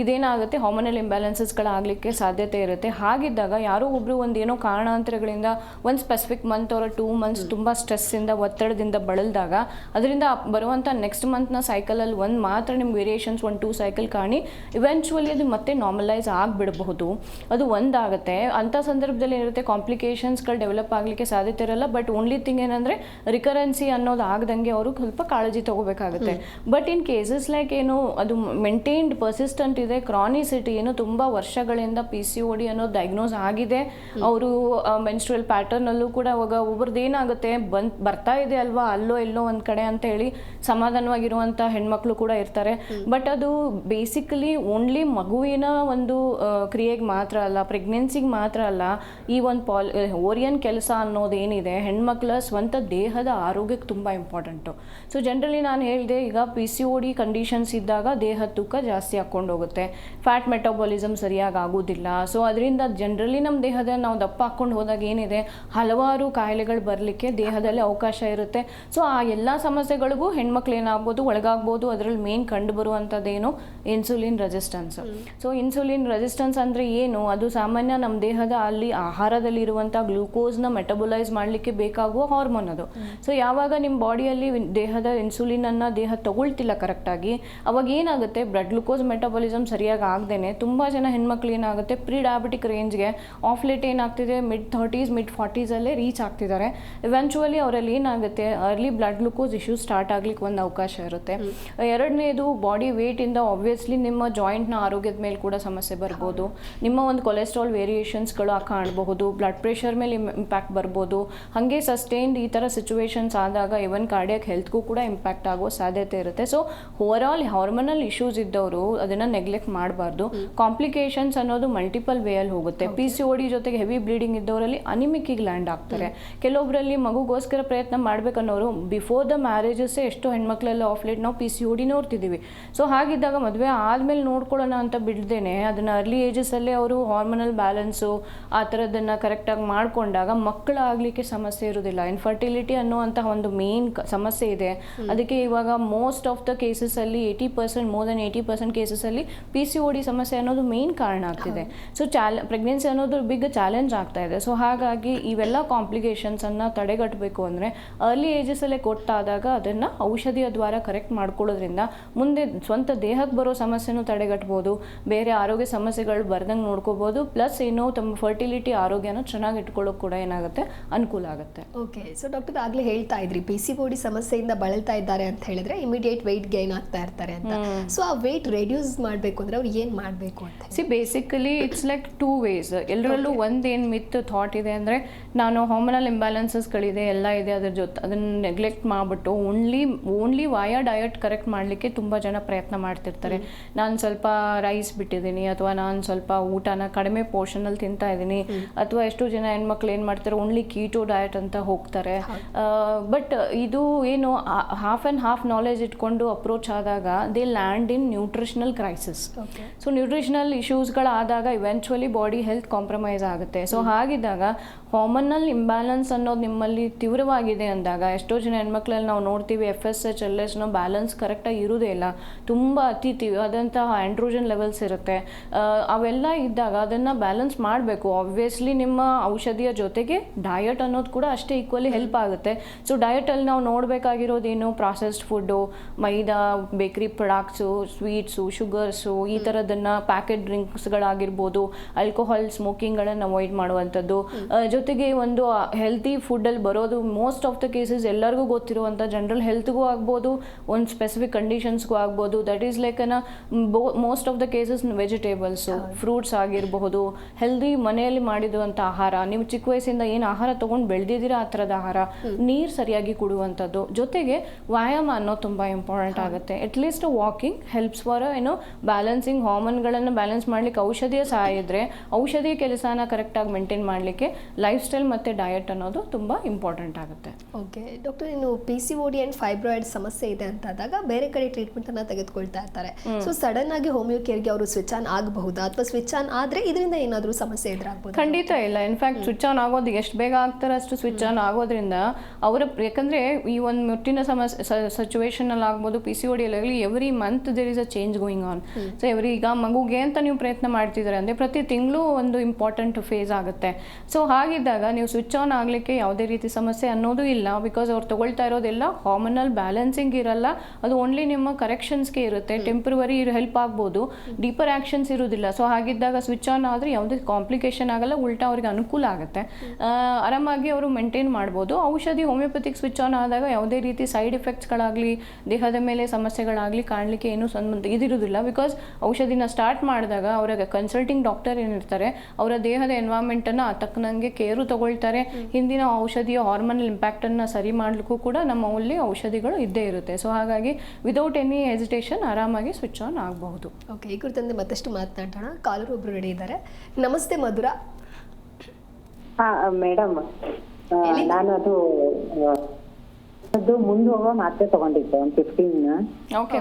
ಇದೇನಾಗುತ್ತೆ ಹಾರ್ಮೋನಲ್ ಇಂಬ್ಯಾಲೆನ್ಸಸ್ಗಳಾಗಲಿಕ್ಕೆ ಸಾಧ್ಯತೆ ಇರುತ್ತೆ. ಹಾಗಿದ್ದಾಗ ಯಾರೋ ಒಬ್ಬರು ಒಂದೇನೋ ಏನೋ ಕಾರಣಾಂತರಗಳಿಂದ ಒಂದು ಸ್ಪೆಸಿಫಿಕ್ ಮಂತ್ ಅವರ ಟೂ ಮಂತ್ಸ್ ತುಂಬ ಸ್ಟ್ರೆಸ್ಸಿಂದ ಒತ್ತಡದಿಂದ ಬಳಲ್ದಾಗ ಅದರಿಂದ ಬರುವಂಥ ನೆಕ್ಸ್ಟ್ ಮಂತ್ನ ಸೈಕಲಲ್ಲಿ ಒಂದು ಮಾತ್ರ ನಿಮ್ಗೆ ವೇರಿಯೇಷನ್ಸ್ ಒಂದು ಟೂ ಸೈಕಲ್ ಕಾಣಿ ಇವೆಂಚುವಲಿ ಅದು ಮತ್ತೆ ನಾರ್ಮಲೈಸ್ ಆಗಿಬಿಡಬಹುದು. ಅದು ಒಂದಾಗುತ್ತೆ. ಅಂಥ ಸಂದರ್ಭದಲ್ಲಿ ಏನಿರುತ್ತೆ ಕಾಂಪ್ಲಿಕೇಶನ್ಸ್ಗಳು ಡೆವಲಪ್ ಆಗಲಿಕ್ಕೆ ಸಾಧ್ಯತೆ ಇರಲ್ಲ. ಬಟ್ ಓನ್ಲಿ ಥಿಂಗ್ ಏನಂದರೆ ರಿಕರೆನ್ಸಿ ಅನ್ನೋದು ಆಗದಂಗೆ ಅವರು ಸ್ವಲ್ಪ ಕಾಳಜಿ ತಗೋಬೇಕಾಗುತ್ತೆ. ಬಟ್ ಇನ್ ಕೇಸಸ್ ಲೈಕ್ ಏನು ಅದು ಮೇಂಟೈನ್ಡ್ ಪರ್ಸಿಸ್ಟೆಂಟ್ ಇದೆ ಕ್ರಾನಿಸಿಟಿ ಏನು ತುಂಬ ವರ್ಷಗಳಿಂದ ಪಿ ಸಿ ಓ ಡಿ ಅನ್ನೋದು ಡಯಾಗ್ನೋಸ್ ಆಗಿದೆ. ಅವರು ಮೆನ್ಸ್ಟ್ರಲ್ ಪ್ಯಾಟರ್ನಲ್ಲೂ ಕೂಡ ಅವಾಗ ಒಬ್ರದ್ದು ಏನಾಗುತ್ತೆ ಬಂದ್ ಬರ್ತಾ ಇದೆ ಅಲ್ವಾ ಅಲ್ಲೋ ಎಲ್ಲೋ ಒಂದು ಕಡೆ ಅಂತ ಹೇಳಿ ಸಮಾಧಾನವಾಗಿರುವಂಥ ಹೆಣ್ಮಕ್ಳು ಕೂಡ ಇರ್ತಾರೆ. ಬಟ್ ಅದು ಬೇಸಿಕಲಿ ಓನ್ಲಿ ಮಗುವಿನ ಒಂದು ಕ್ರಿಯೆಗೆ ಮಾತ್ರ ಅಲ್ಲ ಪ್ರೆಗ್ನೆನ್ಸಿಗೆ ಮಾತ್ರ ಅಲ್ಲ, ಈ ಒಂದು ಪಾಲ್ ಓರಿಯನ್ ಕೆಲಸ ಅನ್ನೋದು ಏನಿದೆ ಹೆಣ್ಮಕ್ಳ ಸ್ವಂತ ದೇಹದ ಆರೋಗ್ಯಕ್ಕೆ ತುಂಬ ಇಂಪಾರ್ಟೆಂಟು ಸೊ ಜನರಲಿ ನಾನು ಹೇಳಿದೆ, ಈಗ P C O D conditions ಇದ್ದಾಗ ದೇಹದ ತೂಕ ಜಾಸ್ತಿ ಹೋಗುತ್ತೆ. ಫ್ಯಾಟ್ ಮೆಟಾಬಾಲಿಸಮ್ ಸರಿಯಾಗಿ ಆಗೋದಿಲ್ಲ. ಸೊ ಅದರಿಂದ ಜನರಲಿ ನಮ್ಮ ದೇಹದ ನಾವು ದಪ್ಪ ಹಾಕ್ಕೊಂಡು ಹೋದಾಗ ಏನಿದೆ, ಹಲವಾರು ಕಾಯಿಲೆಗಳು ಬರಲಿಕ್ಕೆ ದೇಹದಲ್ಲಿ ಅವಕಾಶ ಇರುತ್ತೆ. ಸೊ ಆ ಎಲ್ಲ ಸಮಸ್ಯೆಗಳಿಗೂ ಹೆಣ್ಮಕ್ಳು ಏನಾಗ್ಬೋದು, ಒಳಗಾಗ್ಬೋದು ಅದರಲ್ಲಿ ಮೇನ್ ಕಂಡು ಬರುವಂಥದ್ದೇನು insulin resistance so insulin resistance ಅಂದರೆ ಏನು? ಅದು ಸಾಮಾನ್ಯ ನಮ್ಮ ದೇಹದ ಅಲ್ಲಿ ಆಹಾರದಲ್ಲಿರುವಂಥ ಗ್ಲೂಕೋಸ್ನ ಮೆಟಬೊಲೈಸ್ ಮಾಡಲಿಕ್ಕೆ ಬೇಕಾಗುವ ಹಾರ್ಮೋನ್ ಅದು. ಸೊ ಯಾವಾಗ ನಿಮ್ಮ ಬಾಡಿಯಲ್ಲಿ ದೇಹದ ಇನ್ಸುಲಿನನ್ನು ದೇಹ ತಗೊಳ್ತಿಲ್ಲ ಕರೆಕ್ಟಾಗಿ ಅವಾಗ ಏನಾಗುತ್ತೆ? ಬ್ಲಡ್ ಗ್ಲೂಕೋಸ್ ಮೆಟಬಾಲಿಸಮ್ ಸರಿಯಾಗಿ ಆಗದೇನೆ ತುಂಬ ಜನ ಹೆಣ್ಮಕ್ಳು ಏನಾಗುತ್ತೆ? ಪ್ರೀ ಡಯಾಬಿಟಿಕ್ ರೇಂಜ್ಗೆ ಆಫ್ ಲೇಟ್ ಏನಾಗ್ತಿದೆ? ಮಿಡ್ ಥರ್ಟೀಸ್ ಮಿಡ್ ಫಾರ್ಟೀಸಲ್ಲೇ ರೀಚ್ ಆಗ್ತಿದ್ದಾರೆ. ಇವೆಂಚುವಲಿ ಅವರಲ್ಲಿ ಏನಾಗುತ್ತೆ? Early blood glucose issue start ಆಗ್ಲಿಕ್ಕೆ ಒಂದು ಅವಕಾಶ ಇರುತ್ತೆ. ಎರಡನೇದು ಬಾಡಿ ವೇಟಿಂದ ಆಬ್ವಿಯಸ್ಲಿ ನಿಮ್ಮ ಜಾಯಿಂಟ್ನ ಆರೋಗ್ಯದ ಮೇಲೆ ಕೂಡ ಸಮಸ್ಯೆ ಬರ್ಬೋದು. ನಿಮ್ಮ ಒಂದು ಕೊಲೆಸ್ಟ್ರಾಲ್ ವೇರಿಯೇಷನ್ಸ್ಗಳು ಕಾಣಬಹುದು. ಬ್ಲಡ್ ಪ್ರೆಷರ್ ಮೇಲೆ ಇಂಪ್ಯಾಕ್ಟ್ ಬರ್ಬೋದು. ಹಾಗೆ ಸಸ್ಟೈನ್ಡ್ ಈ ಥರ ಸಿಚುವೇಶನ್ಸ್ ಆದಾಗ ಇವನ್ ಕಾರ್ಡಿಯಕ್ ಹೆಲ್ತ್ಗೂ ಕೂಡ ಇಂಪ್ಯಾಕ್ಟ್ ಆಗೋ ಸಾಧ್ಯತೆ ಇರುತ್ತೆ. So over all hormonal issues ಇದ್ದವರು ಅದನ್ನು ನೆಗ್ಲೆಕ್ಟ್ ಮಾಡಬಾರ್ದು. ಕಾಂಪ್ಲಿಕೇಶನ್ಸ್ ಅನ್ನೋದು ಮಲ್ಟಿಪಲ್ ವೇಯಲ್ಲಿ ಹೋಗುತ್ತೆ. ಪಿ ಸಿ ಡಿ ಜೊತೆಗೆ ಹೆವಿ ಬ್ಲೀಡಿಂಗ್ ಇದ್ದವರಲ್ಲಿ ಅನಿಮಿಕ್ಕಿಗೆ ಲ್ಯಾಂಡ್ ಆಗ್ತಾರೆ. ಕೆಲವೊಬ್ಬರಲ್ಲಿ ಮಗುಗೋಸ್ಕರ ಪ್ರಯತ್ನ ಮಾಡಬೇಕನ್ನೋರು ಬಿಫೋರ್ ದ ಮ್ಯಾರೇಜಸ್ಸೇ ಎಷ್ಟೋ ಹೆಣ್ಮಕ್ಳೆಲ್ಲ ಆಫ್ ಲೇಟ್ ನಾವು ಪಿ ಸಿ ಡಿ ನೋಡ್ತಿದ್ದೀವಿ ಸೊ ಹಾಗಿದ್ದಾಗ ಮದುವೆ ಆದಮೇಲೆ ನೋಡ್ಕೊಳ್ಳೋಣ ಅಂತ ಬಿಡ್ದೇನೆ. ಅದನ್ನು ಅರ್ಲಿ ಏಜಸಲ್ಲೇ ಅವರು ಹಾರ್ಮೋನಲ್ ಬ್ಯಾಲೆನ್ಸು ಆ ಥರದ್ದನ್ನು ಕರೆಕ್ಟಾಗಿ ಮಾಡಿಕೊಂಡಾಗ ಮಕ್ಕಳಾಗಲಿಕ್ಕೆ ಸಮಸ್ಯೆ ಇರೋದಿಲ್ಲ. ಇನ್ಫರ್ಟಿಲಿಟಿ ಅನ್ನುವಂತಹ ಒಂದು ಮೇನ್ ಸಮಸ್ಯೆ ಇದೆ. ಅದಕ್ಕೆ ಇವಾಗ most of the ಕೇಸಸಲ್ಲಿ eighty percent more than eighty percent ಕೇಸಸಲ್ಲಿ P C O D ಸಮಸ್ಯೆ ಅನ್ನೋದು ಮೇನ್ ಕಾರಣ ಆಗ್ತಿದೆ. ಸೊ ಚಾಲ ಪ್ರೆಗ್ನೆನ್ಸಿ ಅನ್ನೋದು ಬಿಗ್ ಚಾಲೆಂಜ್ ಆಗ್ತಾ ಇದೆ. ಸೊ ಹಾಗಾಗಿ ಇವೆಲ್ಲ ಕಾಂಪ್ಲಿಕೇಶನ್ಸನ್ನು ತಡೆಗಟ್ಟಬೇಕು ಅಂದರೆ ಅರ್ಲಿ ಏಜಸಲ್ಲೇ ಕೊಟ್ಟಾದಾಗ ಅದನ್ನು ಔಷಧಿಯ ದ್ವಾರ ಕರೆಕ್ಟ್ ಮಾಡ್ಕೊಳ್ಳೋದ್ರಿಂದ ಮುಂದೆ ಸ್ವಂತ ದೇಹಕ್ಕೆ ಬರೋ ಸಮಸ್ಯೆನೂ ತಡೆಗಟ್ಬೋದು. ಬೇರೆ ಆರೋಗ್ಯ ಸಮಸ್ಯೆಗಳು ಬರ್ದಂಗೆ ನೋಡ್ಕೋಬೋದು. ಪ್ಲಸ್ ಏನು ತಮ್ಮ ಫರ್ಟಿಲಿಟಿ ಆರೋಗ್ಯನ ಚೆನ್ನಾಗಿ ಇಟ್ಕೊಳ್ಳೋಕೆ ಕೂಡ ಏನಾಗುತ್ತೆ? ಅನುಕೂಲ ಆಗುತ್ತೆ. ಓಕೆ ಸೊ ಡಾಕ್ಟರ್ ಆಗಲೇ ಹೇಳ್ತಾ ಇದ್ರಿ ಪಿ ಸಿ ಓಡಿ ಸಮಸ್ಯೆಯಿಂದ ಬಳಲ್ತಾ ಇದ್ದಾರೆ ಅಂತ ಹೇಳಿದ್ರೆ ಇಮಿಡಿಯೇಟ್ ವೆಯ್ಟ್ ಗೈನ್ ಆಗ್ತಾ ಇರ್ತಾರೆ ಅಂತ. ಸೊ ಆ ವೆಯ್ಟ್ ರೆಡ್ಯೂಸ್ ಮಾಡಬೇಕು ಅಂದ್ರೆ ಅವ್ರು ಏನು ಮಾಡಬೇಕು ಅಂತ see basically it's like two ways ಎಲ್ಲರಲ್ಲೂ ಒಂದೇನು ಮಿತ್ ಥಾಟ್ ಇದೆ ಅಂದರೆ ನಾನು ಹಾರ್ಮೋನಲ್ ಇಂಬ್ಯಾಲೆನ್ಸಸ್ಗಳಿದೆ ಎಲ್ಲ ಇದೆ ಅದ್ರ ಜೊತೆ ಅದನ್ನು ನೆಗ್ಲೆಕ್ಟ್ ಮಾಡಿಬಿಟ್ಟು only only via diet correct ಮಾಡಲಿಕ್ಕೆ ತುಂಬ ಜನ ಪ್ರಯತ್ನ ಮಾಡ್ತಿರ್ತಾರೆ. ನಾನು ಸ್ವಲ್ಪ ರೈಸ್ ಬಿಟ್ಟಿದ್ದೀನಿ ಅಥವಾ ನಾನು ಸ್ವಲ್ಪ ಊಟನ ಕಡಿಮೆ ಪೋರ್ಷನಲ್ಲಿ ತಿಂತಾ ಇದ್ದೀನಿ ಅಥವಾ ಎಷ್ಟೋ ಜನ ಹೆಣ್ಮಕ್ಳು ಏನು ಮಾಡ್ತಾರೆ ಓನ್ಲಿ ಕೀಟೋ ಡಯಟ್ ಅಂತ ಹೋಗ್ತಾರೆ. ಬಟ್ ಇದು ಏನು ಹಾಫ್ ಆ್ಯಂಡ್ ಹಾಫ್ ನಾಲೆಜ್ ಇಟ್ಕೊಂಡು ಅಪ್ರೋಚ್ ಆದಾಗ they land in nutritional crisis so nutritional ಇಶ್ಯೂಸ್ಗಳಾದಾಗ eventually body health compromise ಆಗುತ್ತೆ. ಸೊ ಹಾಗಿದ್ದಾಗ ಹಾರ್ಮೋನಲ್ ಇಂಬ್ಯಾಲೆನ್ಸ್ ಅನ್ನೋದು ನಿಮ್ಮಲ್ಲಿ ತೀವ್ರವಾಗಿದೆ ಅಂದಾಗ ಎಷ್ಟೋ ಜನ ಹೆಣ್ಮಕ್ಳಲ್ಲಿ ನಾವು ನೋಡ್ತೀವಿ ಎಫ್ ಎಸ್ ಎಚ್ ಎಲ್ ಎಸ್ನೋ ಬ್ಯಾಲೆನ್ಸ್ ಕರೆಕ್ಟಾಗಿ ಇರೋದೇ ಇಲ್ಲ. ತುಂಬ ಅತಿ ತೀವ್ರವಾದಂತಹ ಆ್ಯಂಡ್ರೋಜನ್ ಲೆವೆಲ್ಸ್ ಇರುತ್ತೆ. ಅವೆಲ್ಲ ಇದ್ದಾಗ ಅದನ್ನು ಬ್ಯಾಲೆನ್ಸ್ ಮಾಡಬೇಕು. ಆಬ್ವಿಯಸ್ಲಿ ನಿಮ್ಮ ಔಷಧಿಯ ಜೊತೆಗೆ ಡಯಟ್ ಅನ್ನೋದು ಕೂಡ ಅಷ್ಟೇ ಈಕ್ವಲಿ ಹೆಲ್ಪ್ ಆಗುತ್ತೆ. ಸೊ ಡಯಟಲ್ಲಿ ನಾವು ನೋಡಬೇಕಾಗಿರೋದೇನು? ಪ್ರಾಸೆಸ್ಡ್ ಫುಡ್ಡು ಮೈದಾ ಬೇಕ್ರಿ ಪ್ರಾಡಕ್ಟ್ಸು ಸ್ವೀಟ್ಸು ಶುಗರ್ಸು ಈ ಥರದನ್ನು ಪ್ಯಾಕೆಟ್ ಡ್ರಿಂಕ್ಸ್ಗಳಾಗಿರ್ಬೋದು ಆಲ್ಕೋಹಾಲ್ ಸ್ಮೋಕಿಂಗ್ಗಳನ್ನು ಅವಾಯ್ಡ್ ಮಾಡುವಂಥದ್ದು. ಜೊತೆಗೆ ಒಂದು ಹೆಲ್ತಿ ಫುಡ್ಡಲ್ಲಿ ಬರೋದು ಮೋಸ್ಟ್ ಆಫ್ ದ ಕೇಸಸ್ ಎಲ್ಲರಿಗೂ ಗೊತ್ತಿರುವಂಥ ಜನರಲ್ ಹೆಲ್ತ್ಗೂ ಆಗ್ಬೋದು ಒಂದು ಸ್ಪೆಸಿಫಿಕ್ ಕಂಡೀಷನ್ಸ್ಗೂ ಆಗ್ಬೋದು. That is like an most of the cases vegetables fruits ಆಗಿರಬಹುದು ಹೆಲ್ದಿ ಮನೆಯಲ್ಲಿ ಮಾಡಿರುವಂಥ ಆಹಾರ ನೀವು ಚಿಕ್ಕ ವಯಸ್ಸಿಂದ ಏನು ಆಹಾರ ತೊಗೊಂಡು ಬೆಳೆದಿದ್ದೀರಾ ಆ ಥರದ ಆಹಾರ ನೀರು ಸರಿಯಾಗಿ ಕುಡುವಂಥದ್ದು ಜೊತೆಗೆ ವ್ಯಾಯಾಮ ಅನ್ನೋದು ತುಂಬ ಇಂಪಾರ್ಟೆಂಟ್ ಆಗುತ್ತೆ. At least walking helps for ಏನು ಬ್ಯಾಲೆನ್ಸಿಂಗ್ ಹಾರ್ಮೋನ್ಗಳನ್ನು ಬ್ಯಾಲೆನ್ಸ್ ಮಾಡ್ಲಿಕ್ಕೆ ಔಷಧಿಯ ಸಹಾಯ ಇದ್ದರೆ ಔಷಧಿಯ ಕೆಲಸನ ಕರೆಕ್ಟಾಗಿ ಮೇಂಟೈನ್ ಮಾಡಲಿಕ್ಕೆ ಲೈಫ್ ಸ್ಟೈಲ್ ಮತ್ತು ಡಯಟ್ ಅನ್ನೋದು ತುಂಬ ಇಂಪಾರ್ಟೆಂಟ್ ಆಗುತ್ತೆ. ಓಕೆ ಡಾಕ್ಟರ್ ಇನ್ನು P C O D and fibroid ಸಮಸ್ಯೆ ಇದೆ ಅಂತ ಆದಾಗ ಬೇರೆ ಕಡೆ ಟ್ರೀಟ್ಮೆಂಟ್ ಅನ್ನ ತೆಗೆದುಕೊಳ್ತಾ ಇರ್ತಾರೆ. ಸೊ ಸಡನ್ ಆಗಿ ಹೋಮಿಯೋ ಕೇರ್ಗೆ ಅವರು ಸ್ವಿಚ್ ಆನ್ ಆಗಬಹುದಾ? ಅಥವಾ ಸ್ವಿಚ್ ಆನ್ ಆದ್ರೆ ಇದರಿಂದ ಏನಾದರೂ ಸಮಸ್ಯೆ ಎದುರಾಗಬಹುದು ಖಂಡಿತ ಇಲ್ಲ. ಇನ್ಫ್ಯಾಕ್ಟ್ ಸ್ವಿಚ್ ಆನ್ ಆಗೋದು ಎಷ್ಟು ಬೇಗ ಆಗ್ತಾರೆ ಅಷ್ಟು ಸ್ವಿಚ್ ಆನ್ ಆಗೋದ್ರಿಂದ ಅವರ ಯಾಕಂದ್ರೆ ಈ ಒಂದು ಮುಟ್ಟಿನ ಸಮಸ್ಯೆ ಸಿಚುವೇಶನಲ್ಲಿ ಆಗ್ಬೋದು ಪಿ ಸಿ ಆಗಲಿ every month there is a change going on so every ಈಗ ಮಗುಗೆ ಅಂತ ನೀವು ಪ್ರಯತ್ನ ಮಾಡ್ತಿದ್ದಾರೆ ಅಂದ್ರೆ ಪ್ರತಿ ತಿಂಗಳು ಒಂದು ಇಂಪಾರ್ಟೆಂಟ್ ಫೇಸ್ ಆಗುತ್ತೆ. ಸೊ ಹಾಗಿದ್ದಾಗ ನೀವು ಸ್ವಿಚ್ ಆನ್ ಆಗಲಿಕ್ಕೆ ಯಾವುದೇ ರೀತಿ ಸಮಸ್ಯೆ ಅನ್ನೋದು ಇಲ್ಲ. ಬಿಕಾಸ್ ಅವ್ರು ತಗೊಳ್ತಾ ಇರೋದೆಲ್ಲ ಹಾರ್ಮೋನಲ್ ಬ್ಯಾಲೆನ್ಸಿಂಗ್ ಇರಲ್ಲ. ಅದು ಓನ್ಲಿ ನಿಮ್ಮ ಕರೆಕ್ಷನ್ಸ್ಗೆ ಇರುತ್ತೆ. ಟೆಂಪ್ರವರಿ ಹೆಲ್ಪ್ ಆಗ್ಬೋದು. ಡೀಪರ್ ಆ್ಯಕ್ಷನ್ಸ್ ಇರೋದಿಲ್ಲ ಸೊ ಹಾಗಿದ್ದಾಗ ಸ್ವಿಚ್ ಆನ್ ಆದರೆ ಯಾವುದೇ ಕಾಂಪ್ಲಿಕೇಶನ್ ಆಗಲ್ಲ, ಉಲ್ಟಾ ಅವ್ರಿಗೆ ಅನುಕೂಲ ಆಗುತ್ತೆ. ಆರಾಮಾಗಿ ಅವರು ಮೇಂಟೈನ್ ಮಾಡ್ಬೋದು. ಔಷಧಿ ಹೋಮಿಯೋಪತಿಕ್ ಸ್ವಿಚ್ ಆನ್ ಆದಾಗ ಯಾವುದೇ ರೀತಿ ಸೈಡ್ ಎಫೆಕ್ಟ್ಸ್ಗಳಾಗಲಿ ದೇಹದ ಮೇಲೆ ಸಮಸ್ಯೆಗಳಾಗಲಿ ಕಾಣಲಿಕ್ಕೆ ಏನೂ ಸಂಬಂಧ ಇದಿರೋದಿಲ್ಲ ಬಿಕಾಸ್ ಔಷಧಿನ ಸ್ಟಾರ್ಟ್ ಮಾಡಿದಾಗ ಅವರ ಕನ್ಸಲ್ಟಿಂಗ್ ಡಾಕ್ಟರ್ ಏನಿರ್ತಾರೆ, ಅವರ ದೇಹದ ಎನ್ವಾಮೆಂಟನ್ನು ತಕ್ಕನಂಗೆ ಕೇರು ತಗೊಳ್ತಾರೆ. ಹಿಂದಿನ ಔಷಧಿಯ ಹಾರ್ಮೋನಲ್ ಇಂಪ್ಯಾಕ್ಟನ್ನು ಸರಿ ಮಾಡಲಿಕ್ಕೂ ಕೂಡ ನಮ್ಮಲ್ಲಿ ಔಷಧಿಗಳು ಇದ್ದೇ ಇರುತ್ತೆ. ಸೊ ಹಾಗಾಗಿ ವಿದೌಟ್ ಎನಿ ಹೆಸಿಟೇಷನ್ ಆರಾಮಾಗಿ ಸ್ವಿಚ್ ಆನ್ ಆಗಬಹುದು. ಓಕೆ ಈ ಕುರಿತಂತೆ ಮತ್ತಷ್ಟು ಮಾತನಾಡೋಣ. ಕಾಲರ್ ಒಬ್ರು ರೆಡಿ ಇದ್ದಾರೆ. ನಮಸ್ತೆ ಮಧುರ. ಹಾ ಮೇಡಮ್ ನಾನು ಅದು ಅದು ಮುಂದೆ ಹೋಗೋ ಮಾತ್ರೆ ತಗೊಂಡಿದ್ದೆ ಒಂದು ಫಿಫ್ಟೀನ್ ಓಕೆ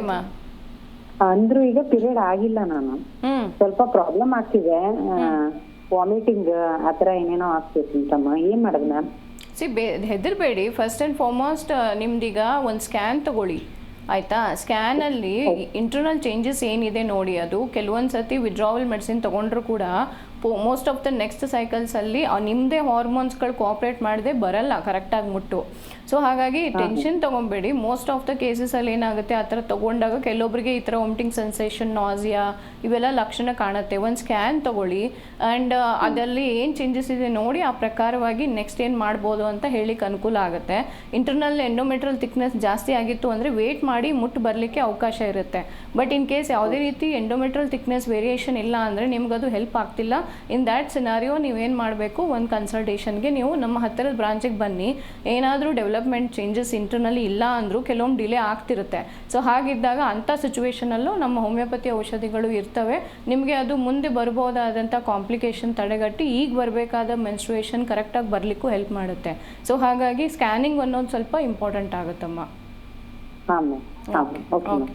ಅಂದ್ರು ಈಗ ಪೀರಿಯಡ್ ಆಗಿಲ್ಲ ನಾನು. ಸ್ವಲ್ಪ ಪ್ರಾಬ್ಲಮ್ ಆಗ್ತಿದೆ. ವಾಮಿಟಿಂಗ್ ಆತರ ಏನೇನೋ ಆಗ್ತಿದೆ ಸಿಂಟಮ್ ಏನ್ ಮಾಡೋದು ಮ್ಯಾಮ್ ಸಿ ಬೇ ಹೆದರ್ಬೇಡಿ. ಫಸ್ಟ್ ಅಂಡ್ ಫಾರ್ಮೋಸ್ಟ್ ನಿಮ್ದೀಗ ಒಂದು ಸ್ಕ್ಯಾನ್ ತಗೊಳ್ಳಿ. ಆಯಿತಾ? ಸ್ಕ್ಯಾನಲ್ಲಿ ಇಂಟರ್ನಲ್ ಚೇಂಜಸ್ ಏನಿದೆ ನೋಡಿ ಅದು. ಕೆಲವೊಂದು ಸತಿ ವಿಡ್ರಾವಲ್ ಮೆಡಿಸಿನ್ ತೊಗೊಂಡ್ರು ಕೂಡ ಮೋಸ್ಟ್ ಆಫ್ ದ ನೆಕ್ಸ್ಟ್ ಸೈಕಲ್ಸಲ್ಲಿ ನಿಮ್ಮದೇ ಹಾರ್ಮೋನ್ಸ್ಗಳು ಕೋಆಪ್ರೇಟ್ ಮಾಡದೆ ಬರಲ್ಲ ಕರೆಕ್ಟಾಗಿ ಮುಟ್ಟು. ಸೊ ಹಾಗಾಗಿ ಟೆನ್ಷನ್ ತೊಗೊಬೇಡಿ. ಮೋಸ್ಟ್ ಆಫ್ ದ ಕೇಸಸ್ ಅಲ್ಲಿ ಏನಾಗುತ್ತೆ ಆ ಥರ ತೊಗೊಂಡಾಗ ಕೆಲವೊಬ್ಬರಿಗೆ ಈ ಥರ ವಾಮಿಟಿಂಗ್ ಸೆನ್ಸೇಷನ್ ನಾಸಿಯಾ ಇವೆಲ್ಲ ಲಕ್ಷಣ ಕಾಣುತ್ತೆ. ಒಂದು ಸ್ಕ್ಯಾನ್ ತೊಗೊಳ್ಳಿ. ಆ್ಯಂಡ್ ಅದರಲ್ಲಿ ಏನು ಚೇಂಜಸ್ ಇದೆ ನೋಡಿ ಆ ಪ್ರಕಾರವಾಗಿ ನೆಕ್ಸ್ಟ್ ಏನು ಮಾಡ್ಬೋದು ಅಂತ ಹೇಳಿಕ್ಕೆ ಅನುಕೂಲ ಆಗುತ್ತೆ. ಇಂಟರ್ನಲ್ ಎಂಡೋಮೆಟ್ರಲ್ ಥಿಕ್ನೆಸ್ ಜಾಸ್ತಿ ಆಗಿತ್ತು ಅಂದರೆ ವೇಟ್ ಮಾಡಿ ಮುಟ್ಟು ಬರಲಿಕ್ಕೆ ಅವಕಾಶ ಇರುತ್ತೆ. ಬಟ್ ಇನ್ ಕೇಸ್ ಯಾವುದೇ ರೀತಿ ಎಂಡೋಮೆಟ್ರಲ್ ಥಿಕ್ನೆಸ್ ವೇರಿಯೇಷನ್ ಇಲ್ಲ ಅಂದರೆ ಅದು ಹೆಲ್ಪ್ ಆಗ್ತಿಲ್ಲ. ಇನ್ ದ್ಯಾಟ್ ಸಿನಾರಿಯೋ ನೀವೇನು ಮಾಡಬೇಕು ಒಂದು ಕನ್ಸಲ್ಟೇಷನ್ಗೆ ನೀವು ನಮ್ಮ ಹತ್ತಿರದ ಬ್ರಾಂಚಿಗೆ ಬನ್ನಿ. ಏನಾದರೂ ಡೆವಲಪ್ಮೆಂಟ್ ಚೇಂಜಸ್ ಇಂಟರ್ನಲಿ ಇಲ್ಲ ಅಂದರೂ ಕೆಲವೊಮ್ಮೆ ಡಿಲೇ ಆಗ್ತಿರುತ್ತೆ. ಸೊ ಹಾಗಿದ್ದಾಗ ಅಂಥ ಸಿಚುವೇಶನಲ್ಲೂ ನಮ್ಮ ಹೋಮಿಯೋಪತಿ ಔಷಧಿಗಳು ಇರ್ತವೆ. ನಿಮಗೆ ಅದು ಮುಂದೆ ಬರ್ಬೋದಾದಂಥ ಕಾಂಪ್ಲಿಕೇಶನ್ ತಡೆಗಟ್ಟಿ ಈಗ ಬರಬೇಕಾದ ಮೆನ್ಸ್ಟ್ರುಯೇಷನ್ ಕರೆಕ್ಟಾಗಿ ಬರಲಿಕ್ಕೂ ಹೆಲ್ಪ್ ಮಾಡುತ್ತೆ. ಸೊ ಹಾಗಾಗಿ ಸ್ಕ್ಯಾನಿಂಗ್ ಅನ್ನೋದು ಸ್ವಲ್ಪ important ಆಗುತ್ತಮ್ಮ. Okay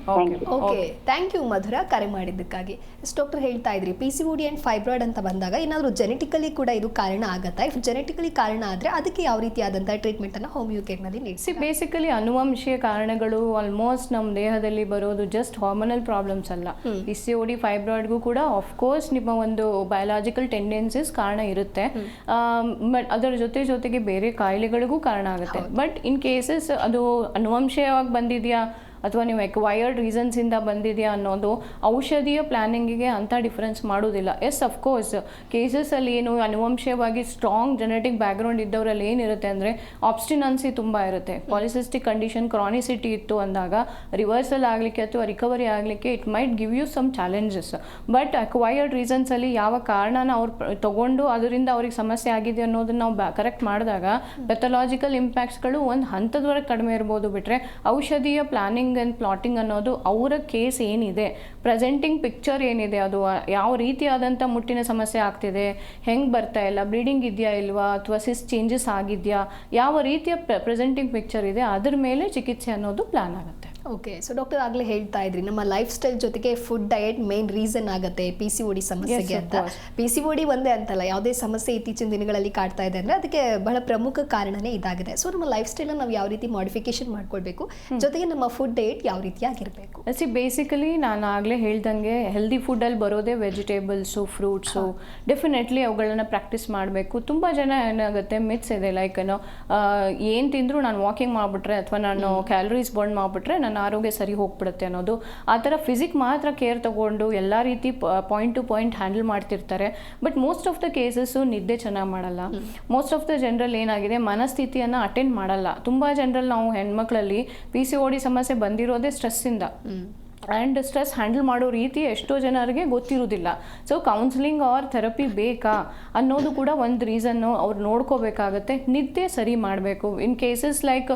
thank you okay thank you Madhura ಕರೆ ಮಾಡಿದ್ದಕ್ಕಾಗಿ. ಎಸ್ ಡಾಕ್ಟರ್ ಹೇಳ್ತಾ ಇದ್ರಿ? P C O D and fibroid ಅಂತ ಬಂದಾಗ ಏನಾದರೂ ಜೆನೆಟಿಕಲಿ ಕೂಡ ಇದು ಕಾರಣ ಆಗತ್ತಾ? ಇಫ್ ಜೆನೆಟಿಕಲಿ ಕಾರಣ ಆದರೆ ಅದಕ್ಕೆ ಯಾವ ರೀತಿಯಾದಂಥ ಟ್ರೀಟ್ಮೆಂಟನ್ನು ಹೋಮಿಯೋ ಕೇರ್ನಲ್ಲಿ ನೀಡಿಸಿ ಸಿ ಬೇಸಿಕಲಿ ಅನುವಂಶೀಯ ಕಾರಣಗಳು ಆಲ್ಮೋಸ್ಟ್ ನಮ್ಮ ದೇಹದಲ್ಲಿ ಬರೋದು ಜಸ್ಟ್ ಹಾರ್ಮೋನಲ್ ಪ್ರಾಬ್ಲಮ್ಸ್ ಅಲ್ಲ. ಪಿ ಸಿ ಡಿ ಫೈಬ್ರಾಯ್ಡ್ಗೂ ಕೂಡ ಆಫ್ಕೋರ್ಸ್ ನಿಮ್ಮ ಒಂದು ಬಯಾಲಜಿಕಲ್ ಟೆಂಡೆನ್ಸೀಸ್ ಕಾರಣ ಇರುತ್ತೆ. ಬಟ್ ಅದರ ಜೊತೆ ಜೊತೆಗೆ ಬೇರೆ ಕಾಯಿಲೆಗಳಿಗೂ ಕಾರಣ ಆಗುತ್ತೆ. ಬಟ್ ಇನ್ ಕೇಸಸ್ ಅದು ಅನುವಂಶೀಯವಾಗಿ ಬಂದಿದೆಯಾ? ಅಥವಾ ನೀವು ಎಕ್ವೈರ್ಡ್ ರೀಸನ್ಸಿಂದ ಬಂದಿದೆಯಾ ಅನ್ನೋದು ಔಷಧೀಯ ಪ್ಲಾನಿಂಗಿಗೆ ಅಂಥ ಡಿಫ್ರೆನ್ಸ್ ಮಾಡೋದಿಲ್ಲ. ಎಸ್ ಅಫ್ಕೋರ್ಸ್ ಕೇಸಸಲ್ಲಿ ಏನು ಅನುವಂಶೀಯವಾಗಿ ಸ್ಟ್ರಾಂಗ್ ಜೆನೆಟಿಕ್ ಬ್ಯಾಕ್ಗ್ರೌಂಡ್ ಇದ್ದವರಲ್ಲಿ ಏನಿರುತ್ತೆ ಅಂದರೆ ಆಬ್ಸ್ಟಿನನ್ಸಿ ತುಂಬ ಇರುತ್ತೆ. ಪಾಲಿಸಿಸ್ಟಿಕ್ ಕಂಡೀಷನ್ ಕ್ರಾನಿಸಿಟಿ ಇತ್ತು ಅಂದಾಗ ರಿವರ್ಸಲ್ ಆಗಲಿಕ್ಕೆ ಅಥವಾ ರಿಕವರಿ ಆಗಲಿಕ್ಕೆ it might give you some challenges but acquired ರೀಸನ್ಸಲ್ಲಿ ಯಾವ ಕಾರಣನ ಅವ್ರು ತಗೊಂಡು ಅದರಿಂದ ಅವ್ರಿಗೆ ಸಮಸ್ಯೆ ಆಗಿದೆ ಅನ್ನೋದನ್ನ ನಾವು ಕರೆಕ್ಟ್ ಮಾಡಿದಾಗ ಪೆಥಲಾಜಿಕಲ್ ಇಂಪ್ಯಾಕ್ಟ್ಸ್ಗಳು ಒಂದು ಹಂತದವರೆಗೆ ಕಡಿಮೆ ಇರ್ಬೋದು ಬಿಟ್ಟರೆ ಔಷಧೀಯ ಪ್ಲಾನಿಂಗ್ ಆ್ಯಂಡ್ ಪ್ಲಾಟಿಂಗ್ ಅನ್ನೋದು ಅವರ ಕೇಸ್ ಏನಿದೆ? ಪ್ರೆಸೆಂಟಿಂಗ್ ಪಿಕ್ಚರ್ ಏನಿದೆ ಅದು? ಯಾವ ರೀತಿಯಾದಂಥ ಮುಟ್ಟಿನ ಸಮಸ್ಯೆ ಆಗ್ತಿದೆ? ಹೆಂಗೆ ಬರ್ತಾ ಇಲ್ಲ? ಬ್ಲೀಡಿಂಗ್ ಇದೆಯಾ ಇಲ್ವಾ? ಅಥವಾ ಸಿಸ್ ಚೇಂಜಸ್ ಆಗಿದೆಯಾ? ಯಾವ ರೀತಿಯ ಪ್ರೆಸೆಂಟಿಂಗ್ ಪಿಕ್ಚರ್ ಇದೆ? ಅದ್ರ ಮೇಲೆ ಚಿಕಿತ್ಸೆ ಅನ್ನೋದು ಪ್ಲಾನ್ ಆಗುತ್ತೆ. ಓಕೆ ಸೊ ಡಾಕ್ಟರ್ ಆಗಲೇ ಹೇಳ್ತಾ ಇದ್ರಿ ನಮ್ಮ ಲೈಫ್ ಸ್ಟೈಲ್ ಜೊತೆಗೆ ಫುಡ್ ಡಯಟ್ ಮೇನ್ ರೀಸನ್ ಆಗುತ್ತೆ ಪಿ ಸಿ ಓಡಿ ಸಮಸ್ಯೆಗೆ ಅಂತ. ಪಿ ಸಿ ಓಡಿ ಒಂದೇ ಅಂತಲ್ಲ ಯಾವುದೇ ಸಮಸ್ಯೆ ಇತ್ತೀಚಿನ ದಿನಗಳಲ್ಲಿ ಕಾಡ್ತಾ ಇದೆ ಅಂದ್ರೆ ಅದಕ್ಕೆ ಬಹಳ ಪ್ರಮುಖ ಕಾರಣನೇ ಇದಾಗಿದೆ. ಸೊ ನಮ್ಮ ಲೈಫ್ ಸ್ಟೈಲ್ ನಾವು ಯಾವ ರೀತಿ ಮಾಡಿಫಿಕೇಶನ್ ಮಾಡ್ಕೊಳ್ಬೇಕು? ಜೊತೆಗೆ ನಮ್ಮ ಫುಡ್ ಡಯಟ್ ಯಾವ ರೀತಿಯಾಗಿರಬೇಕು ಸಿ ಬೇಸಿಕಲಿ ನಾನು ಆಗಲೇ ಹೇಳ್ದಂಗೆ ಹೆಲ್ದಿ ಫುಡ್ಡಲ್ಲಿ ಬರೋದೇ ವೆಜಿಟೇಬಲ್ಸು ಫ್ರೂಟ್ಸು ಡೆಫಿನೆಟ್ಲಿ ಅವುಗಳನ್ನ ಪ್ರಾಕ್ಟೀಸ್ ಮಾಡಬೇಕು. ತುಂಬ ಜನ ಏನಾಗುತ್ತೆ ಮಿತ್ಸ್ ಇದೆ ಲೈಕ್ ಏನೋ ಏನು ತಿಂದರೂ ನಾನು ವಾಕಿಂಗ್ ಮಾಡಿಬಿಟ್ರೆ ಅಥವಾ ನಾನು ಕ್ಯಾಲರೀಸ್ ಬರ್ನ್ ಮಾಡಿಬಿಟ್ರೆ ನನ್ನ ಆರೋಗ್ಯ ಸರಿ ಹೋಗ್ಬಿಡುತ್ತೆ ಅನ್ನೋದು ಆ ಥರ ಫಿಸಿಕ್ ಮಾತ್ರ ಕೇರ್ ತಗೊಂಡು ಎಲ್ಲ ರೀತಿ ಪಾಯಿಂಟ್ ಟು ಪಾಯಿಂಟ್ ಹ್ಯಾಂಡಲ್ ಮಾಡ್ತಿರ್ತಾರೆ. But most of the cases ನಿದ್ದೆ ಚೆನ್ನಾಗಿ ಮಾಡಲ್ಲ. ಮೋಸ್ಟ್ ಆಫ್ ದ ಜನರಲ್ ಏನಾಗಿದೆ ಮನಸ್ಥಿತಿಯನ್ನು ಅಟೆಂಡ್ ಮಾಡಲ್ಲ. ತುಂಬ ಜನರಲ್ ನಾವು ಹೆಣ್ಮಕ್ಳಲ್ಲಿ ಪಿ ಸಿ ಓ ಡಿ ಸಮಸ್ಯೆ ಬಂದಿರೋದೇ ಸ್ಟ್ರೆಸ್ಸಿಂದ ಆ್ಯಂಡ್ ಸ್ಟ್ರೆಸ್ ಹ್ಯಾಂಡಲ್ ಮಾಡೋ ರೀತಿ ಎಷ್ಟೋ ಜನರಿಗೆ ಗೊತ್ತಿರೋದಿಲ್ಲ ಸೊ ಕೌನ್ಸಿಲಿಂಗ್ ಆರ್ ಥೆರಪಿ ಬೇಕಾ ಅನ್ನೋದು ಕೂಡ ಒಂದು ರೀಸನ್ನು ಅವ್ರು ನೋಡ್ಕೋಬೇಕಾಗತ್ತೆ. ನಿದ್ದೆ ಸರಿ ಮಾಡಬೇಕು. ಇನ್ ಕೇಸಸ್ ಲೈಕ್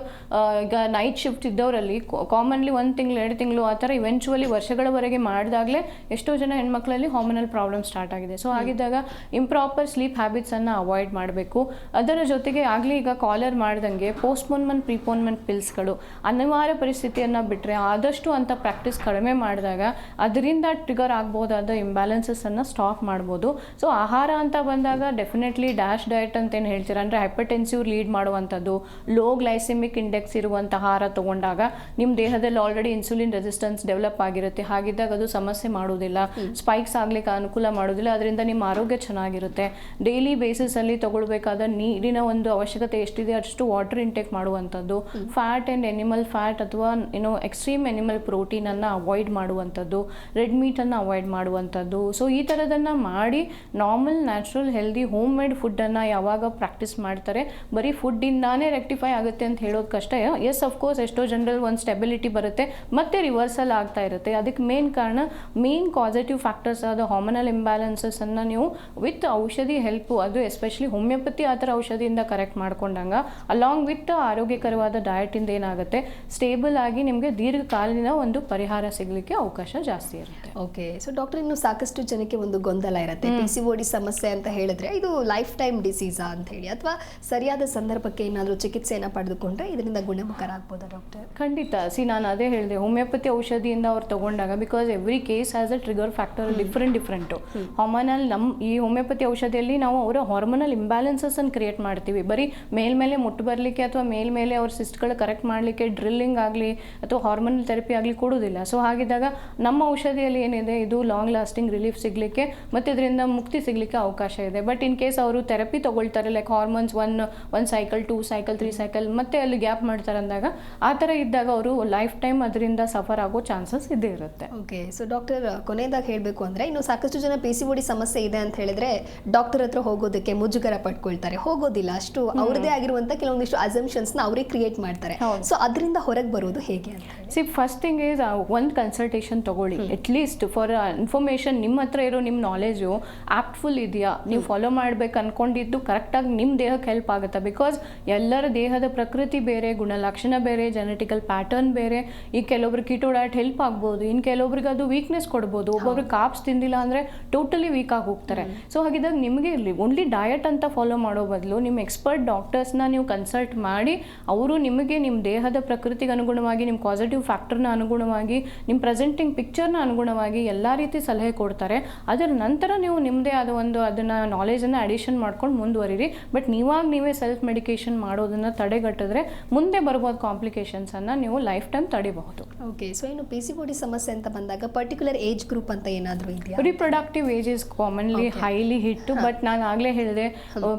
ಈಗ ನೈಟ್ ಶಿಫ್ಟ್ ಇದ್ದವರಲ್ಲಿ ಕಾಮನ್ಲಿ ಒಂದು ತಿಂಗಳು, ಎರಡು ತಿಂಗಳು ಆ ಥರ ಇವೆಂಚುವಲಿ ವರ್ಷಗಳವರೆಗೆ ಮಾಡಿದಾಗಲೇ ಎಷ್ಟೋ ಜನ ಹೆಣ್ಮಕ್ಳಲ್ಲಿ ಹಾರ್ಮೋನಲ್ ಪ್ರಾಬ್ಲಮ್ ಸ್ಟಾರ್ಟ್ ಆಗಿದೆ. ಸೊ ಆಗಿದ್ದಾಗ ಇಂಪ್ರಾಪರ್ ಸ್ಲೀಪ್ ಹ್ಯಾಬಿಟ್ಸನ್ನು ಅವಾಯ್ಡ್ ಮಾಡಬೇಕು. ಅದರ ಜೊತೆಗೆ ಆಗಲಿ ಈಗ ಕಾಲರ್ ಮಾಡ್ದಂಗೆ ಪೋಸ್ಟ್ಪೋನ್ಮೆಂಟ್ ಪ್ರಿಪೋನ್ಮೆಂಟ್ ಪಿಲ್ಸ್ಗಳು ಅನಿವಾರ್ಯ ಪರಿಸ್ಥಿತಿಯನ್ನು ಬಿಟ್ಟರೆ ಆದಷ್ಟು ಅಂತ ಪ್ರಾಕ್ಟೀಸ್ ಕಡಿಮೆ ಮಾಡಿದಾಗ ಅದರಿಂದ ಟ್ರಿಗರ್ ಆಗ್ಬೋದಾದ ಇಂಬ್ಯಾಲೆನ್ಸಸ್ಸನ್ನು ಸ್ಟಾಪ್ ಮಾಡ್ಬೋದು. ಸೊ ಆಹಾರ ಅಂತ ಬಂದಾಗ ಡೆಫಿನೆಟ್ಲಿ ಡ್ಯಾಶ್ ಡಯಟ್ ಅಂತ ಏನು ಹೇಳ್ತೀರಾ? ಅಂದರೆ ಹೈಪರ್ಟೆನ್ಸಿವ್ ಲೀಡ್ ಮಾಡುವಂಥದ್ದು ಲೋ ಗ್ಲೈಸೆಮಿಕ್ ಇಂಡೆಕ್ಸ್ ಇರುವಂಥ ಆಹಾರ ತೊಗೊಂಡಾಗ ನಿಮ್ಮ ದೇಹದಲ್ಲಿ ಆಲ್ರೆಡಿ ಇನ್ಸುಲಿನ್ ರೆಸಿಸ್ಟೆನ್ಸ್ ಡೆವಲಪ್ ಆಗಿರುತ್ತೆ. ಹಾಗಿದ್ದಾಗ ಅದು ಸಮಸ್ಯೆ ಮಾಡೋದಿಲ್ಲ ಸ್ಪೈಕ್ಸ್ ಆಗಲಿಕ್ಕೆ ಅನುಕೂಲ ಮಾಡೋದಿಲ್ಲ ಅದರಿಂದ ನಿಮ್ಮ ಆರೋಗ್ಯ ಚೆನ್ನಾಗಿರುತ್ತೆ. ಡೈಲಿ ಬೇಸಿಸಲ್ಲಿ ತಗೊಳ್ಬೇಕಾದ ನೀರಿನ ಒಂದು ಅವಶ್ಯಕತೆ ಎಷ್ಟಿದೆ? ಅಷ್ಟು ವಾಟರ್ ಇಂಟೇಕ್ ಮಾಡುವಂಥದ್ದು. ಫ್ಯಾಟ್ ಆ್ಯಂಡ್ ಎನಿಮಲ್ ಫ್ಯಾಟ್ ಅಥವಾ ಏನೋ ಎಕ್ಸ್ಟ್ರೀಮ್ ಎನಿಮಲ್ ಪ್ರೋಟೀನನ್ನು ಅವಾಯ್ಡ್ ಮಾಡುವಂಥದ್ದು ರೆಡ್ ಮೀಟನ್ನು ಅವಾಯ್ಡ್ ಮಾಡುವಂಥದ್ದು. ಸೊ ಈ ಥರದನ್ನು ಮಾಡಿ normal natural healthy homemade ಫುಡ್ಡನ್ನು ಯಾವಾಗ ಪ್ರಾಕ್ಟೀಸ್ ಮಾಡ್ತಾರೆ, ಬರೀ ಫುಡ್ಡಿಂದಾನೇ ರೆಕ್ಟಿಫೈ ಆಗುತ್ತೆ ಅಂತ ಹೇಳೋದು ಕಷ್ಟ. ಎಸ್ ಅಫ್ಕೋರ್ಸ್ ಎಷ್ಟೋ ಜನರಲ್ ಒಂದು ಸ್ಟೆಬಿಲಿಟಿ ಬರುತ್ತೆ, ಮತ್ತೆ ರಿವರ್ಸಲ್ ಆಗ್ತಾ ಇರುತ್ತೆ. ಅದಕ್ಕೆ ಮೇನ್ ಕಾರಣ ಮೇನ್ ಪಾಸಿಟಿವ್ ಫ್ಯಾಕ್ಟರ್ಸ್ ಆದ ಹಾರ್ಮೋನಲ್ ಇಂಬ್ಯಾಲೆನ್ಸಸ್ಸನ್ನು ನೀವು ವಿತ್ ಔಷಧಿ ಹೆಲ್ಪು ಅದು ಎಸ್ಪೆಷಲಿ ಹೋಮಿಯೋಪತಿ ಆ ಥರ ಔಷಧಿಯಿಂದ ಕರೆಕ್ಟ್ ಮಾಡ್ಕೊಂಡಾಗ ಅಲಾಂಗ್ ವಿತ್ ಆರೋಗ್ಯಕರವಾದ ಡಯಟಿಂದ ಏನಾಗುತ್ತೆ ಸ್ಟೇಬಲ್ ಆಗಿ ನಿಮಗೆ ದೀರ್ಘಕಾಲೀನ ಒಂದು ಪರಿಹಾರ ಸಿಗಲಿಕ್ಕೆ ಅವಕಾಶ ಜಾಸ್ತಿ ಇರುತ್ತೆ. ಓಕೆ ಸೊ ಡಾಕ್ಟರ್ ಇನ್ನು ಸಾಕಷ್ಟು ಜನಕ್ಕೆ ಒಂದು ಗೊಂದಲ ಇರುತ್ತೆ. ಪಿ ಸಿ ಓಡಿ ಸಮಸ್ಯೆ ಅಂತ ಹೇಳಿದ್ರೆ ಇದು ಲೈಫ್ ಟೈಮ್ ಡಿಸೀಸಾ ಅಂತ ಹೇಳಿ ಅಥವಾ ಸರಿಯಾದ ಸಂದರ್ಭಕ್ಕೆ ಏನಾದರೂ ಚಿಕಿತ್ಸೆಯನ್ನು ಪಡೆದುಕೊಂಡ್ರೆ ಇದರಿಂದ ಗುಣಮುಖರಾಗ್ಬೋದಾ ಡಾಕ್ಟರ್ ಖಂಡಿತ. ಸಿ ನಾನು ಅದೇ ಹೇಳಿದೆ ಹೋಮಿಯೋಪತಿ ಔಷಧಿಯಿಂದ ಅವ್ರು ತಗೊಂಡಾಗ because every case has a trigger factor different different hormonal ನಮ್ಮ ಈ ಹೋಮಿಯೋಪತಿ ಔಷಧಿಯಲ್ಲಿ ನಾವು ಅವರ ಹಾರ್ಮೋನಲ್ ಇಂಬ್ಯಾಲೆನ್ಸಸ್ ಅನ್ನು ಕ್ರಿಯೇಟ್ ಮಾಡ್ತೀವಿ. ಬರೀ ಮೇಲ್ಮೇಲೆ ಮುಟ್ಟು ಬರಲಿಕ್ಕೆ ಅಥವಾ ಮೇಲ್ಮೇಲೆ ಅವ್ರ ಸಿಸ್ಟ್ಗಳು ಕರೆಕ್ಟ್ ಮಾಡಲಿಕ್ಕೆ ಡ್ರಿಲ್ಲಿಂಗ್ ಆಗಲಿ ಅಥವಾ ಹಾರ್ಮೋನಲ್ ಥೆರಪಿ ಆಗಲಿ ಕೊಡೋದಿಲ್ಲ. ಸೊ ಹಾಗಿದ್ದಾಗ ನಮ್ಮ ಔಷಧಿಯಲ್ಲಿ ಏನಿದೆ ಇದು ಲಾಂಗ್ ಲಾಸ್ಟಿಂಗ್ ರಿಲೀಫ್ ಸಿಗಲಿಕ್ಕೆ ಮತ್ತು ಇದರಿಂದ ಮುಕ್ತಿ ಸಿಗಲಿಕ್ಕೆ ಅವಕಾಶ ಇದೆ. ಬಟ್ ಇನ್ ಕೇಸ್ ಅವರು ಥೆರಪಿ ತೊಗೊಳ್ತಾರೆ like hormones one one cycle two cycle three cycle ಮತ್ತೆ ಅಲ್ಲಿ ಗ್ಯಾಪ್ ಮಾಡ್ತಾರೆ ಅಂದಾಗ ಆ ಥರ ಇದ್ದಾಗ ಅವರು ಲೈಫ್ ಟೈಮ್ ಅದರಿಂದ ಸಫರ್ ಆಗೋ ಚಾನ್ಸಸ್ ಇದ್ದೇ ಇರುತ್ತೆ. ಓಕೆ ಸೊ ಡಾಕ್ಟರ್ ಕೊನೆಯದಾಗಿ ಹೇಳಬೇಕು ಅಂದರೆ ಇನ್ನು ಸಾಕಷ್ಟು ಜನ ಪಿ ಸಿ ಓಡಿ ಸಮಸ್ಯೆ ಇದೆ ಅಂತ ಹೇಳಿದ್ರೆ ಡಾಕ್ಟರ್ ಹತ್ರ ಹೋಗೋದಕ್ಕೆ ಮುಜುಗರ ಪಡ್ಕೊಳ್ತಾರೆ ಹೋಗೋದಿಲ್ಲ ಅಷ್ಟು ಅವ್ರದೇ ಆಗಿರುವಂಥ ಕೆಲವೊಂದಿಷ್ಟು ಅಸಂಪ್ಷನ್ಸ್ನ ಅವರೇ ಕ್ರಿಯೇಟ್ ಮಾಡ್ತಾರೆ. ಸೊ ಅದರಿಂದ ಹೊರಗೆ ಬರೋದು ಹೇಗೆ ಅಂತ ಸಿ ಫಸ್ಟ್ ಥಿಂಗ್ ಈಸ್ ಒಂದು ಕನ್ಸಲ್ಟೇಷನ್ ತಗೊಳ್ಳಿ. ಅಟ್ ಲೀಸ್ಟ್ ಫಾರ್ ಇನ್ಫಾರ್ಮೇಶನ್ ನಿಮ್ಮ ಹತ್ರ ಇರೋ ನಿಮ್ಮ ನಾಲೆಜು ಆಪ್ಟ್ಫುಲ್ ಇದೆಯಾ? ನೀವು ಫಾಲೋ ಮಾಡ್ಬೇಕು ಅನ್ಕೊಂಡಿದ್ದು ಕರೆಕ್ಟಾಗಿ ನಿಮ್ಮ ದೇಹಕ್ಕೆ ಹೆಲ್ಪ್ ಆಗುತ್ತೆ? ಬಿಕಾಸ್ ಎಲ್ಲರ ದೇಹದ ಪ್ರಕೃತಿ ಬೇರೆ ಗುಣಲಕ್ಷಣ ಬೇರೆ ಜೆನೆಟಿಕಲ್ ಪ್ಯಾಟರ್ನ್ ಬೇರೆ. ಈ ಕೆಲವೊಬ್ರು ಕೀಟೋ ಡಯಟ್ ಹೆಲ್ಪ್ ಆಗ್ಬೋದು. ಇನ್ನು ಕೆಲವೊಬ್ರಿಗೆ ಅದು ವೀಕ್ನೆಸ್ ಕೊಡ್ಬೋದು. ಒಬ್ಬೊಬ್ರಿಗೆ ಕಾಪ್ಸ್ ತಿಂದಿಲ್ಲ ಅಂದರೆ ಟೋಟಲಿ ವೀಕ್ ಆಗಿ ಹೋಗ್ತಾರೆ. ಸೊ ಹಾಗಿದ್ದಾಗ ನಿಮಗೆ ಇರಲಿ. ಓನ್ಲಿ ಡಯಟ್ ಅಂತ ಫಾಲೋ ಮಾಡೋ ಬದಲು ನಿಮ್ಮ ಎಕ್ಸ್ಪರ್ಟ್ ಡಾಕ್ಟರ್ಸ್ನ ನೀವು ಕನ್ಸಲ್ಟ್ ಮಾಡಿ ಅವರು ನಿಮಗೆ ನಿಮ್ಮ ದೇಹದ ಪ್ರಕೃತಿಗೆ ಅನುಗುಣವಾಗಿ ನಿಮ್ಮ ಪಾಸಿಟಿವ್ ಫ್ಯಾಕ್ಟರ್ನ ಅನುಗುಣವಾಗಿ ನಿಮ್ಮ ಪ್ರೆಸೆಂಟಿಂಗ್ ಪಿಕ್ಚರ್ನ ಅನುಗುಣವಾಗಿ ಎಲ್ಲ ರೀತಿ ಸಲಹೆ ಕೊಡ್ತಾರೆ. ಅದರ ನಂತರ ನೀವು ನಿಮ್ಮದೇ ಆದ ಒಂದು ಅದನ್ನು ನಾಲೆಜನ್ನು ಅಡಿಷನ್ ಮಾಡ್ಕೊಂಡು ಮುಂದುವರಿರಿ. ಬಟ್ ನೀವಾಗ ನೀವೇ ಸೆಲ್ಫ್ ಮೆಡಿಕೇಶನ್ ಮಾಡೋದನ್ನು ತಡೆಗಟ್ಟಿದ್ರೆ ಮುಂದೆ ಬರ್ಬೋದು ಕಾಂಪ್ಲಿಕೇಶನ್ಸನ್ನು ನೀವು ಲೈಫ್ ಟೈಮ್ ತಡಿಬಹುದು. ಓಕೆ ಸೊ ಇನ್ನು ಪಿ ಸಿ ಓಡಿ ಸಮಸ್ಯೆ ಅಂತ ಬಂದಾಗ ಪರ್ಟಿಕ್ಯುಲರ್ ಏಜ್ ಗ್ರೂಪ್ ಅಂತ ಏನಾದರೂ ಇದೆಯಾ? Reproductive age is commonly highly hit but ನಾನು ಆಗಲೇ ಹೇಳಿದೆ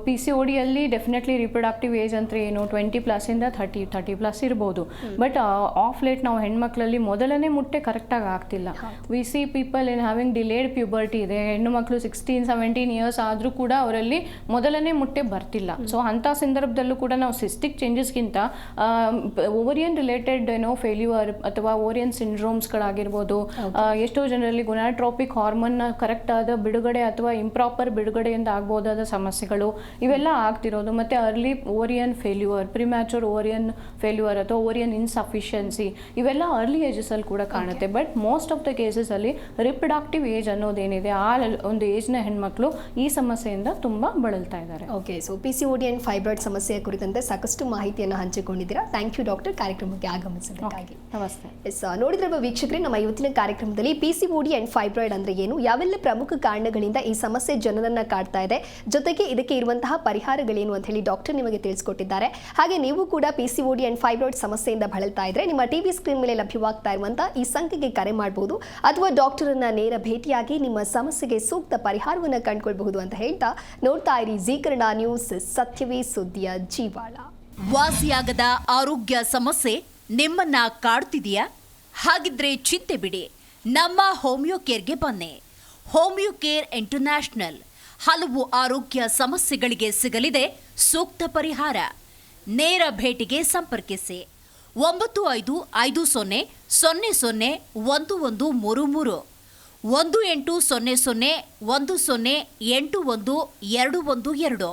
ಪಿ ಸಿ ಓಡಿಯಲ್ಲಿ ಡೆಫಿನೆಟ್ಲಿ ರಿಪ್ರೊಡಕ್ಟಿವ್ ಏಜ್ ಅಂತ ಏನು ಟ್ವೆಂಟಿ ಇಂದ ಥರ್ಟಿ ಥರ್ಟಿ ಪ್ಲಸ್ ಇರ್ಬೋದು. ಬಟ್ ಆಫ್ ಲೇಟ್ ನಾವು ಹೆಣ್ಮಕ್ಳಲ್ಲಿ ಮೊದಲನೇ ಮುಟ್ಟೆ ಕರೆಕ್ಟಾಗಿ ಆಗ್ತಿಲ್ಲ. We see people in having delayed puberty ಇದೆ. ಹೆಣ್ಣು ಮಕ್ಕಳು ಸಿಕ್ಸ್ಟೀನ್ ಸೆವೆಂಟೀನ್ ಇಯರ್ಸ್ ಆದರೂ ಕೂಡ ಅವರಲ್ಲಿ ಮೊದಲನೇ ಮುಟ್ಟೆ ಬರ್ತಿಲ್ಲ. ಸೊ ಅಂಥ ಸಂದರ್ಭದಲ್ಲೂ ಕೂಡ ನಾವು ಸಿಸ್ಟಿಕ್ ಚೇಂಜಸ್ಗಿಂತ ಓವರಿಯನ್ ರಿಲೇಟೆಡ್ ಏನೋ ಫೇಲ್ಯೂರ್ ಅಥವಾ ಓರಿಯನ್ ಸಿಂಡ್ರೋಮ್ಸ್ಗಳಾಗಿರ್ಬೋದು ಎಷ್ಟೋ ಜನರಲ್ಲಿ ಗುನಾಟ್ರೋಪಿಕ್ ಹಾರ್ಮೋನ್ನ ಕರೆಕ್ಟ್ ಆದ ಬಿಡುಗಡೆ ಅಥವಾ ಇಂಪ್ರಾಪರ್ ಬಿಡುಗಡೆಯಿಂದ ಆಗ್ಬೋದಾದ ಸಮಸ್ಯೆಗಳು ಇವೆಲ್ಲ ಆಗ್ತಿರೋದು. ಮತ್ತು early ovarian failure premature ovarian failure ಅಥವಾ ಓರಿಯನ್ ಇನ್ಸಫಿಷಿಯನ್ಸಿ ಇವೆಲ್ಲ ಅರ್ಲಿ ಏಜಸ್ಸಲ್ಲಿ ಕೂಡ ಕಾಣುತ್ತೆ. ಬಟ್ ಮೋಸ್ಟ್ ಆಫ್ ದ ಕೇಸಸಲ್ಲಿ ರಿಪ್ರೊಡಕ್ಟಿವ್ ಏಜ್ ಅನ್ನೋದೇನಿದೆ ಆ ಒಂದು ಏಜ್ನ ಹೆಣ್ಮಕ್ಳು ಈ ಸಮಸ್ಯೆಯಿಂದ ತುಂಬಾ ಬಳಲ್ತಾ ಇದ್ದಾರೆ. Okay so P C O D and fibroid ಸಮಸ್ಯೆಯ ಕುರಿತಂತೆ ಸಾಕಷ್ಟು ಮಾಹಿತಿಯನ್ನು ಹಂಚಿಕೊಂಡಿದ್ದೀರಾ? ಥ್ಯಾಂಕ್ ಯು ಡಾಕ್ಟರ್ ಕಾರ್ಯಕ್ರಮಕ್ಕೆ ಆಗಮಿಸಿದ್ದಕ್ಕಾಗಿ ನಮಸ್ತೆ. ಎಸ್ ವೀಕ್ಷಕರೇ ನಮ್ಮ ಇವತ್ತಿನ ಕಾರ್ಯಕ್ರಮದಲ್ಲಿ P C O D and fibroid ಅಂದ್ರೆ ಏನು ಯಾವೆಲ್ಲ ಪ್ರಮುಖ ಕಾರಣಗಳಿಂದ ಈ ಸಮಸ್ಯೆ ಜನರನ್ನ ಕಾಡ್ತಾ ಇದೆ ಜೊತೆಗೆ ಇದಕ್ಕೆ ಇರುವಂತಹ ಪರಿಹಾರಗಳೇನು ಅಂತ ಹೇಳಿ ಡಾಕ್ಟರ್ ನಿಮಗೆ ತಿಳಿಸ್ಕೊಟ್ಟಿದ್ದಾರೆ. ಹಾಗೆ ನೀವು ಕೂಡ P C O D and fibroid ಸಮಸ್ಯೆಯಿಂದ ಬಳಲ್ತಾ ಇದ್ರೆ ನಿಮ್ಮ ಟಿವಿ ಸ್ಕ್ರೀನ್ ಮೇಲೆ ಲಭ್ಯವಾಗ್ತಾ ಇರುವಂತಹ ಈ ಸಂಖ್ಯೆಗೆ ಕರೆ ಮಾಡಬಹುದು ಅಥವಾ ಡಾಕ್ಟರ್ ಅನ್ನ ನೇರ ಭೇಟಿಯಾಗಿ ನಿಮ್ಮ ಸಮಸ್ಯೆಗೆ ಸೂಕ್ತ ಪರಿಹಾರವನ್ನು ಕಂಡುಕೊಳ್ಬಹುದು ಅಂತ ಹೇಳ್ತಾ ನೋಡ್ತಾ ಇರಿ ಜೀ ನ್ಯೂಸ್ ಸತ್ಯವೇ ಸುದ್ದಿಯ ಜೀವಾಳ. ವಾಸಿಯಾಗದ ಆರೋಗ್ಯ ಸಮಸ್ಯೆ ನಿಮ್ಮನ್ನ ಕಾಡ್ತಿದೆಯಾ? ಹಾಗಿದ್ರೆ ಚಿಂತೆ ಬಿಡಿ. ನಮ್ಮ ಹೋಮಿಯೋ ಕೇರ್ಗೆ ಬನ್ನಿ. Homeo Care International. ಹಲವು ಆರೋಗ್ಯ ಸಮಸ್ಯೆಗಳಿಗೆ ಸಿಗಲಿದೆ ಸೂಕ್ತ ಪರಿಹಾರ. ನೇರ ಭೇಟಿಗೆ ಸಂಪರ್ಕಿಸಿ. ಒಂಬತ್ತು ಐದು ಐದು ಸೊನ್ನೆ ಸೊನ್ನೆ ಸೊನ್ನೆ ಒಂದು ಒಂದು ಮೂರು ಮೂರು. ಒಂದು ಎಂಟು ಸೊನ್ನೆ ಸೊನ್ನೆ ಒಂದು ಸೊನ್ನೆ ಎಂಟು ಒಂದು ಎರಡು ಒಂದು ಎರಡು.